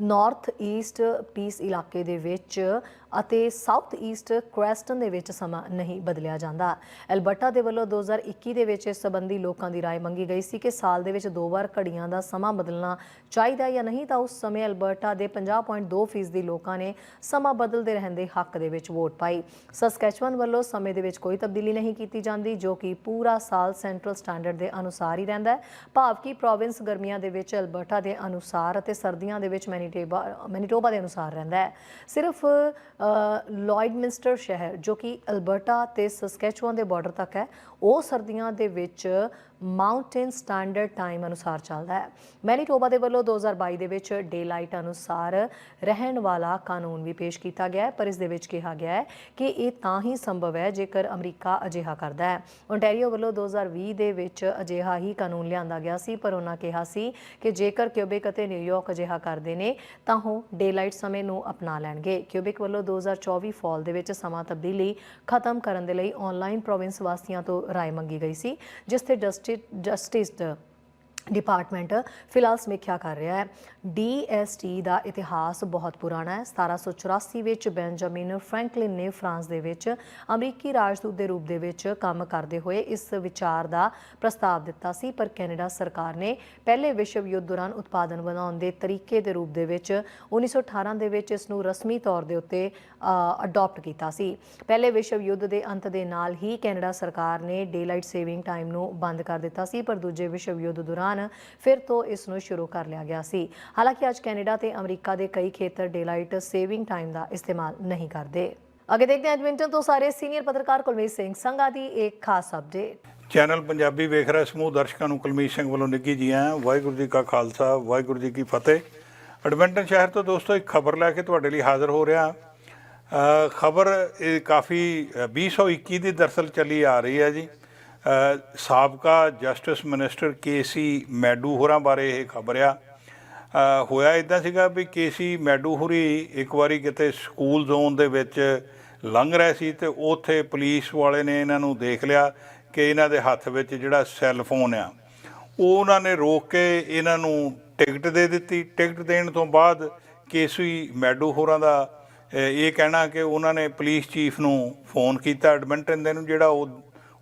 Speaker 1: ਨਾਰਥ ਈਸਟ ਪੀਸ ਇਲਾਕੇ ਦੇ ਵਿੱਚ ਅਤੇ ਸਾਊਥ ਈਸਟ ਕ੍ਰੈਸਟਨ ਦੇ ਵਿੱਚ ਸਮਾਂ ਨਹੀਂ ਬਦਲਿਆ ਜਾਂਦਾ ਐਲਬਰਟਾ ਦੇ ਵੱਲੋਂ 2021 ਦੇ ਵਿੱਚ ਇਸ ਸੰਬੰਧੀ ਲੋਕਾਂ ਦੀ رائے ਮੰਗੀ ਗਈ ਸੀ ਕਿ ਸਾਲ ਦੇ ਵਿੱਚ ਦੋ ਵਾਰ ਘੜੀਆਂ ਦਾ ਸਮਾਂ ਬਦਲਣਾ ਚਾਹੀਦਾ ਜਾਂ ਨਹੀਂ ਤਾਂ ਉਸ ਸਮੇਂ ਐਲਬਰਟਾ ਦੇ 50.2% ਫੀਸਦੀ ਲੋਕਾਂ ਨੇ ਸਮਾਂ ਬਦਲਦੇ ਰਹਿਣ ਦੇ ਹੱਕ ਦੇ ਵਿੱਚ ਵੋਟ ਪਾਈ ਸਸਕੈਚੁਅਨ ਵੱਲੋਂ ਸਮੇਂ ਦੇ ਵਿੱਚ ਕੋਈ ਤਬਦੀਲੀ ਨਹੀਂ ਕੀਤੀ ਜਾਂਦੀ ਜੋ ਕਿ ਪੂਰਾ ਸਾਲ ਸੈਂਟਰਲ ਸਟੈਂਡਰਡ ਦੇ ਅਨੁਸਾਰ ਹੀ ਰਹਿੰਦਾ ਹੈ ਭਾਵ ਕਿ ਪ੍ਰੋਵਿੰਸ ਗਰਮੀਆਂ ਦੇ ਵਿੱਚ ਐਲਬਰਟਾ ਦੇ ਅਨੁਸਾਰ ਅਤੇ ਸਰਦੀਆਂ ਦੇ ਵਿੱਚ ਮੈਨੀਟੇਬਾ ਮੈਨੀਟੋਬਾ ਦੇ ਅਨੁਸਾਰ ਰਹਿੰਦਾ ਹੈ ਸਿਰਫ ਲॉयਡਮਿੰਸਟਰ ਸ਼ਹਿਰ, ਜੋ ਕਿ ਅਲਬਰਟਾ ਤੇ ਸਸਕੈਚੁਅਨ ਦੇ ਬਾਰਡਰ ਤੱਕ ਹੈ, ਉਹ ਸਰਦੀਆਂ ਦੇ ਵਿੱਚ ਮਾਊਂਟੇਨ ਸਟੈਂਡਰਡ ਟਾਈਮ ਅਨੁਸਾਰ ਚੱਲਦਾ ਹੈ ਮੈਨੀਟੋਬਾ ਦੇ ਵੱਲੋਂ 2022 ਦੇ ਵਿੱਚ ਡੇ ਲਾਈਟ ਅਨੁਸਾਰ ਰਹਿਣ ਵਾਲਾ ਕਾਨੂੰਨ ਵੀ ਪੇਸ਼ ਕੀਤਾ ਗਿਆ ਹੈ ਪਰ ਇਸ ਦੇ ਵਿੱਚ ਕਿਹਾ ਗਿਆ ਹੈ ਕਿ ਇਹ ਤਾਂ ਹੀ ਸੰਭਵ ਹੈ ਜੇਕਰ ਅਮਰੀਕਾ ਅਜਿਹਾ ਕਰਦਾ ਹੈ ਓਨਟਾਰੀਓ ਵੱਲੋਂ 2020 ਦੇ ਵਿੱਚ ਅਜਿਹਾ ਹੀ ਕਾਨੂੰਨ ਲਿਆਂਦਾ ਗਿਆ ਸੀ ਪਰ ਉਹਨਾਂ ਕਿਹਾ ਸੀ ਕਿ ਜੇਕਰ ਕਿਊਬਿਕ ਅਤੇ ਨਿਊਯਾਰਕ ਅਜਿਹਾ ਕਰਦੇ ਨੇ ਤਾਂ ਉਹ ਡੇ ਲਾਈਟ ਸਮੇਂ ਨੂੰ ਅਪਣਾ ਲੈਣਗੇ ਕਿਊਬਿਕ ਵੱਲੋਂ 2024 ਫਾਲ ਦੇ ਵਿੱਚ ਸਮਾਂ ਤਬਦੀਲੀ ਖਤਮ ਕਰਨ ਦੇ ਲਈ ਆਨਲਾਈਨ ਪ੍ਰੋਵਿੰਸ ਵਾਸੀਆਂ ਤੋਂ رائے ਮੰਗੀ ਗਈ ਸੀ ਜਿਸ ਤੇ ਜਸਟਿਸ ਜਸਟਿਸ ਡਿਪਾਰਟਮੈਂਟ ਫਿਲਹਾਲ ਸਮੀਖਿਆ ਕਰ ਰਿਹਾ ਹੈ। ਡੀਐਸਟੀ ਦਾ ਇਤਿਹਾਸ ਬਹੁਤ ਪੁਰਾਣਾ ਹੈ। 1784 ਵਿੱਚ ਬੈਂਜਾਮਿਨ ਫ੍ਰੈਂਕਲਿਨ ਨੇ ਫਰਾਂਸ ਦੇ ਵਿੱਚ ਅਮਰੀਕੀ ਰਾਜਦੂਤ ਦੇ ਰੂਪ ਦੇ ਵਿੱਚ ਕੰਮ ਕਰਦੇ ਹੋਏ ਇਸ ਵਿਚਾਰ ਦਾ ਪ੍ਰਸਤਾਵ ਦਿੱਤਾ ਸੀ, ਪਰ ਕੈਨੇਡਾ ਸਰਕਾਰ ਨੇ ਪਹਿਲੇ ਵਿਸ਼ਵ ਯੁੱਧ ਦੌਰਾਨ ਉਤਪਾਦਨ ਵਧਾਉਣ ਦੇ ਤਰੀਕੇ ਦੇ ਰੂਪ ਦੇ ਵਿੱਚ 1918 ਦੇ ਵਿੱਚ ਇਸ ਨੂੰ ਰਸਮੀ ਤੌਰ ਦੇ ਉੱਤੇ ਅਡਾਪਟ ਕੀਤਾ ਸੀ। ਪਹਿਲੇ ਵਿਸ਼ਵ ਯੁੱਧ ਦੇ ਅੰਤ ਦੇ ਨਾਲ ਹੀ ਕੈਨੇਡਾ ਸਰਕਾਰ ਨੇ ਡੇਲਾਈਟ ਸੇਵਿੰਗ ਟਾਈਮ ਨੂੰ ਬੰਦ ਕਰ ਦਿੱਤਾ ਸੀ, ਪਰ ਦੂਜੇ ਵਿਸ਼ਵ ਯੁੱਧ ਦੌਰਾਨ ਫਿਰ ਤੋਂ ਇਸ ਨੂੰ ਸ਼ੁਰੂ ਕਰ ਲਿਆ ਗਿਆ ਸੀ। ਹਾਲਾਂਕਿ ਅੱਜ ਕੈਨੇਡਾ ਤੇ ਅਮਰੀਕਾ ਦੇ ਕਈ ਖੇਤਰ ਡੇਲਾਈਟ ਸੇਵਿੰਗ ਟਾਈਮ ਦਾ ਇਸਤੇਮਾਲ ਨਹੀਂ ਕਰਦੇ। ਅੱਗੇ ਦੇਖਦੇ ਹਾਂ ਐਡਮਿੰਟਨ ਤੋਂ ਸਾਰੇ ਸੀਨੀਅਰ ਪੱਤਰਕਾਰ ਕੁਲਮੀਤ ਸਿੰਘ ਸੰਘਾ ਦੀ ਇੱਕ ਖਾਸ ਅਪਡੇਟ
Speaker 2: ਚੈਨਲ ਪੰਜਾਬੀ ਵੇਖ ਰਹੇ ਸਮੂਹ ਦਰਸ਼ਕਾਂ ਨੂੰ ਕੁਲਮੀਤ ਸਿੰਘ ਵੱਲੋਂ ਨਿੱਘੀ ਜੀ ਆਇਆਂ ਵਾਹਿਗੁਰੂ ਜੀ ਕਾ ਖਾਲਸਾ ਵਾਹਿਗੁਰੂ ਜੀ ਕੀ ਫਤਿਹ। ਐਡਮਿੰਟਨ ਸ਼ਹਿਰ ਤੋਂ ਦੋਸਤੋ ਇੱਕ ਖਬਰ ਲੈ ਕੇ ਤੁਹਾਡੇ ਲਈ ਹਾਜ਼ਰ ਹੋ ਰਿਹਾ। ਖਬਰ ਇਹ ਕਾਫੀ ਅ, 2021 ਦੀ ਦਰਸਲ ਚੱਲੀ ਆ ਰਹੀ ਹੈ ਜੀ। ਸਾਬਕਾ ਜਸਟਿਸ ਮਿਨਿਸਟਰ ਕੇਸੀ ਮੈਡੂ ਹੋਰਾਂ ਬਾਰੇ ਇਹ ਖਬਰ ਆ। ਹੋਇਆ ਇਦਾਂ ਸੀਗਾ ਵੀ ਕੇਸੀ ਮੈਡੂ ਹੋਰੀ ਇੱਕ ਵਾਰੀ ਕਿਤੇ ਸਕੂਲ ਜ਼ੋਨ ਦੇ ਵਿੱਚ ਲੰਘ ਰਹੇ ਸੀ ਤੇ ਉੱਥੇ ਪੁਲਿਸ ਵਾਲੇ ਨੇ ਇਹਨਾਂ ਨੂੰ ਦੇਖ ਲਿਆ ਕਿ ਇਹਨਾਂ ਦੇ ਹੱਥ ਵਿੱਚ ਜਿਹੜਾ ਸੈੱਲ ਫੋਨ ਆ, ਉਹ ਉਹਨਾਂ ਨੇ ਰੋਕ ਕੇ ਇਹਨਾਂ ਨੂੰ ਟਿਕਟ ਦੇ ਦਿੱਤੀ। ਟਿਕਟ ਦੇਣ ਤੋਂ ਬਾਅਦ ਕੇਸੀ ਮੈਡੂ ਹੋਰਾਂ ਦਾ ਇਹ ਕਹਿਣਾ ਕਿ ਉਹਨਾਂ ਨੇ ਪੁਲਿਸ ਚੀਫ ਨੂੰ ਫੋਨ ਕੀਤਾ ਐਡਮਿੰਟਨ ਦੇ ਨੂੰ, ਜਿਹੜਾ ਉਹ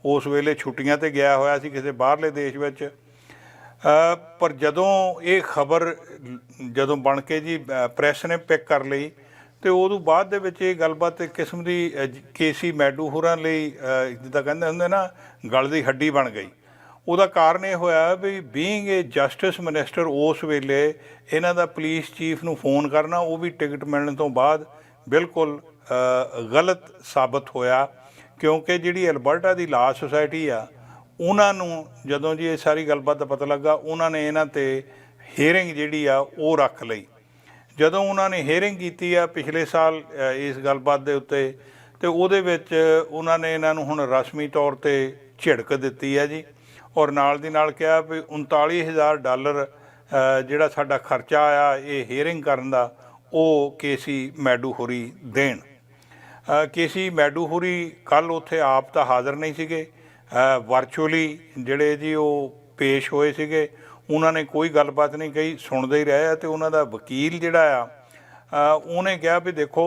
Speaker 2: ਉਸ ਵੇਲੇ ਛੁੱਟੀਆਂ ਤੇ ਗਿਆ ਹੋਇਆ ਸੀ ਕਿਸੇ ਬਾਹਰਲੇ ਦੇਸ਼ ਵਿੱਚ। ਪਰ ਜਦੋਂ ਇਹ ਖਬਰ ਜਦੋਂ ਬਣ ਕੇ ਜੀ ਪ੍ਰੈਸ ਨੇ ਪਿਕ ਕਰ ਲਈ ਤੇ ਉਦੋਂ ਬਾਅਦ ਦੇ ਵਿੱਚ ਇਹ ਗੱਲਬਾਤ ਇੱਕ ਕਿਸਮ ਦੀ ਅ, ਜ- ਕੇਸੀ ਮੈਡੂ ਹੋਰਾਂ ਲਈ ਜਿੱਦਾਂ ਕਹਿੰਦੇ ਹੁੰਦੇ ਨਾ ਗਲ ਦੀ ਹੱਡੀ ਬਣ ਗਈ। ਉਹਦਾ ਕਾਰਨ ਇਹ ਹੋਇਆ ਵੀ ਬੀਇੰਗ ਏ ਜਸਟਿਸ ਮਿਨਿਸਟਰ ਉਸ ਵੇਲੇ ਇਹਨਾਂ ਦਾ ਪੁਲਿਸ ਚੀਫ ਨੂੰ ਫੋਨ ਕਰਨਾ ਉਹ ਵੀ ਟਿਕਟ ਮਿਲਣ ਤੋਂ ਬਾਅਦ ਬਿਲਕੁਲ ਗਲਤ ਸਾਬਤ ਹੋਇਆ। ਕਿਉਂਕਿ ਜਿਹੜੀ ਅਲਬਰਟਾ ਦੀ ਲਾ ਸੁਸਾਇਟੀ ਆ, ਉਹਨਾਂ ਨੂੰ ਜਦੋਂ ਜੀ ਇਹ ਸਾਰੀ ਗੱਲਬਾਤ ਦਾ ਪਤਾ ਲੱਗਾ, ਉਹਨਾਂ ਨੇ ਇਹਨਾਂ ਤੇ ਹੀਅਰਿੰਗ ਜਿਹੜੀ ਆ, ਉਹ ਰੱਖ ਲਈ। ਜਦੋਂ ਉਹਨਾਂ ਨੇ ਹੀਅਰਿੰਗ ਕੀਤੀ ਆ ਪਿਛਲੇ ਸਾਲ ਇਸ ਗੱਲਬਾਤ ਦੇ ਉੱਤੇ, ਤੇ ਉਹਦੇ ਵਿੱਚ ਉਹਨਾਂ ਨੇ ਇਹਨਾਂ ਨੂੰ ਹੁਣ ਰਸਮੀ ਤੌਰ ਤੇ ਝਿੜਕ ਦਿੱਤੀ ਹੈ ਜੀ। ਔਰ ਨਾਲ ਦੀ ਨਾਲ ਕਿਹਾ ਵੀ 39000 ਡਾਲਰ ਜਿਹੜਾ ਸਾਡਾ ਖਰਚਾ ਆਇਆ ਇਹ ਹੀਅਰਿੰਗ ਕਰਨ ਦਾ, ਉਹ ਕੇਸੀ ਮੈਡੂ ਹੋਰੀ ਦੇਣ। ਕੇਸੀ ਮੈਡੂ ਹੋਰੀ ਕੱਲ ਉੱਥੇ ਆਪ ਤਾਂ ਹਾਜ਼ਰ ਨਹੀਂ ਸੀਗੇ। ਵਰਚੁਅਲੀ ਜਿਹੜੇ ਜੀ ਉਹ ਪੇਸ਼ ਹੋਏ ਸੀਗੇ ਉਹਨਾਂ ਨੇ ਕੋਈ ਗੱਲਬਾਤ ਨਹੀਂ ਕਹੀ ਸੁਣਦੇ ਹੀ ਰਹੇ ਆ ਤੇ ਉਹਨਾਂ ਦਾ ਵਕੀਲ ਜਿਹੜਾ ਆ ਉਹਨੇ ਕਿਹਾ ਵੀ ਦੇਖੋ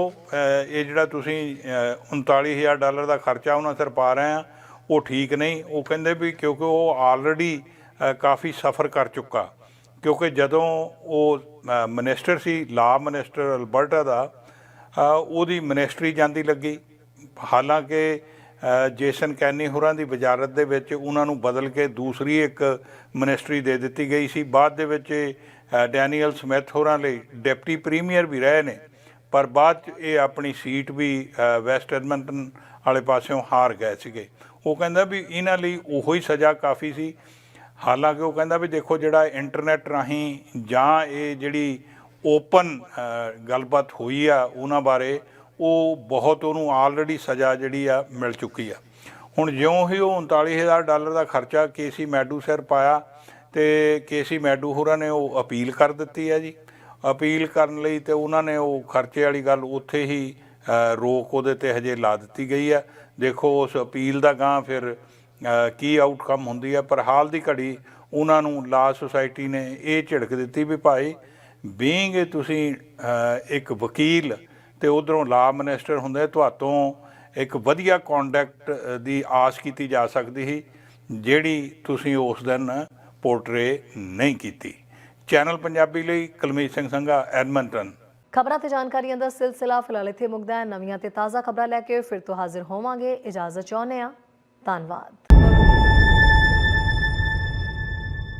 Speaker 2: ਇਹ ਜਿਹੜਾ ਤੁਸੀਂ ਅ, 39000 ਡਾਲਰ ਦਾ ਖਰਚਾ ਉਹਨਾਂ ਸਿਰ ਪਾ ਰਹੇ ਆ ਉਹ ਠੀਕ ਨਹੀਂ। ਉਹ ਕਹਿੰਦੇ ਵੀ ਕਿਉਂਕਿ ਉਹ ਆਲਰੇਡੀ ਕਾਫੀ ਸਫਰ ਕਰ ਚੁੱਕਾ। ਕਿਉਂਕਿ ਜਦੋਂ ਉਹ ਮਿਨਿਸਟਰ ਸੀ ਲਾ ਮਿਨਿਸਟਰ ਅਲਬਰਟਾ ਦਾ ਉਹਦੀ ਮਿਨਿਸਟਰੀ ਜਾਂਦੀ ਲੱਗੀ। ਹਾਲਾਂਕਿ ਜੇਸਨ ਕੈਨੀ ਹੋਰਾਂ ਦੀ ਵਜ਼ਾਰਤ ਦੇ ਵਿੱਚ ਉਹਨਾਂ ਨੂੰ ਬਦਲ ਕੇ ਦੂਸਰੀ ਇੱਕ ਮਿਨਿਸਟਰੀ ਦੇ ਦਿੱਤੀ ਗਈ ਸੀ। ਬਾਅਦ ਦੇ ਵਿੱਚ ਇਹ, ਡੈਨੀਅਲ ਸਮਿਥ ਹੋਰਾਂ ਲਈ ਡਿਪਟੀ ਪ੍ਰੀਮੀਅਰ ਵੀ ਰਹੇ ਨੇ। ਪਰ ਬਾਅਦ 'ਚ ਇਹ ਆਪਣੀ ਸੀਟ ਵੀ ਵੈਸਟ ਐਡਮੰਟਨ ਵਾਲੇ ਪਾਸਿਓਂ ਹਾਰ ਗਏ ਸੀਗੇ। ਉਹ ਕਹਿੰਦਾ ਵੀ ਇਹਨਾਂ ਲਈ ਉਹੋ ਹੀ ਸਜ਼ਾ ਕਾਫੀ ਸੀ। ਹਾਲਾਂਕਿ ਉਹ ਕਹਿੰਦਾ ਵੀ ਦੇਖੋ ਜਿਹੜਾ ਇੰਟਰਨੈਟ ਰਾਹੀਂ ਜਾਂ ਇਹ ਜਿਹੜੀ ਓਪਨ ਗੱਲਬਾਤ ਹੋਈ ਆ ਉਹਨਾਂ ਬਾਰੇ, ਉਹ ਬਹੁਤ ਉਹਨੂੰ ਆਲਰੇਡੀ ਸਜ਼ਾ ਜਿਹੜੀ ਆ ਮਿਲ ਚੁੱਕੀ ਆ। ਹੁਣ ਜਿਉਂ ਹੀ ਉਹ 39000 ਡਾਲਰ ਦਾ ਖਰਚਾ ਕੇਸੀ ਮੈਡੂ ਸਿਰ ਪਾਇਆ ਤੇ ਕੇਸੀ ਮੈਡੂ ਹੋਰਾਂ ਨੇ ਉਹ ਅਪੀਲ ਕਰ ਦਿੱਤੀ ਆ ਜੀ। ਅਪੀਲ ਕਰਨ ਲਈ ਤੇ ਉਹਨਾਂ ਨੇ ਉਹ ਖਰਚੇ ਵਾਲੀ ਗੱਲ ਉੱਥੇ ਹੀ ਰੋਕ ਉਹਦੇ ਤੇ ਹਜੇ ਲਾ ਦਿੱਤੀ ਗਈ ਆ। ਦੇਖੋ ਉਸ ਅਪੀਲ ਦਾ ਗਾਂ ਫਿਰ ਕੀ ਆਊਟਕਮ ਹੁੰਦੀ ਆ, ਪਰ ਹਾਲ ਦੀ ਘੜੀ ਉਹਨਾਂ ਨੂੰ ਲਾ ਸੁਸਾਇਟੀ ਨੇ ਇਹ ਝਿੜਕ ਦਿੱਤੀ ਵੀ ਭਾਈ ਬੀਇੰਗ ਤੁਸੀਂ ਇੱਕ ਵਕੀਲ ਤੇ ਉਧਰੋਂ ਲਾ ਮਿਨਿਸਟਰ ਹੁੰਦੇ, ਤੁਹਾਤੋਂ ਇੱਕ ਵਧੀਆ ਕੰਡਕਟ ਦੀ ਆਸ ਕੀਤੀ ਜਾ ਸਕਦੀ ਸੀ, ਜਿਹੜੀ ਤੁਸੀਂ ਉਸ ਦਿਨ ਪੋਰਟਰੇ ਨਹੀਂ ਕੀਤੀ। ਚੈਨਲ ਪੰਜਾਬੀ ਲਈ ਕੁਲਮੀਤ ਸਿੰਘ ਸੰਘਾ ਐਡਮੰਟਨ
Speaker 1: ਖਬਰਾਂ ਤੇ ਜਾਣਕਾਰੀਆਂ ਦਾ ਸਿਲਸਿਲਾ ਫਿਲਹਾਲ ਇੱਥੇ ਮੁੱਕਦਾ ਹੈ। ਨਵੀਆਂ ਤੇ ਤਾਜ਼ਾ ਖਬਰਾਂ ਲੈ ਕੇ ਫਿਰ ਤੋਂ ਹਾਜ਼ਰ ਹੋਵਾਂਗੇ। ਇਜਾਜ਼ਤ ਚਾਹੁੰਦੇ ਹਾਂ। ਧੰਨਵਾਦ।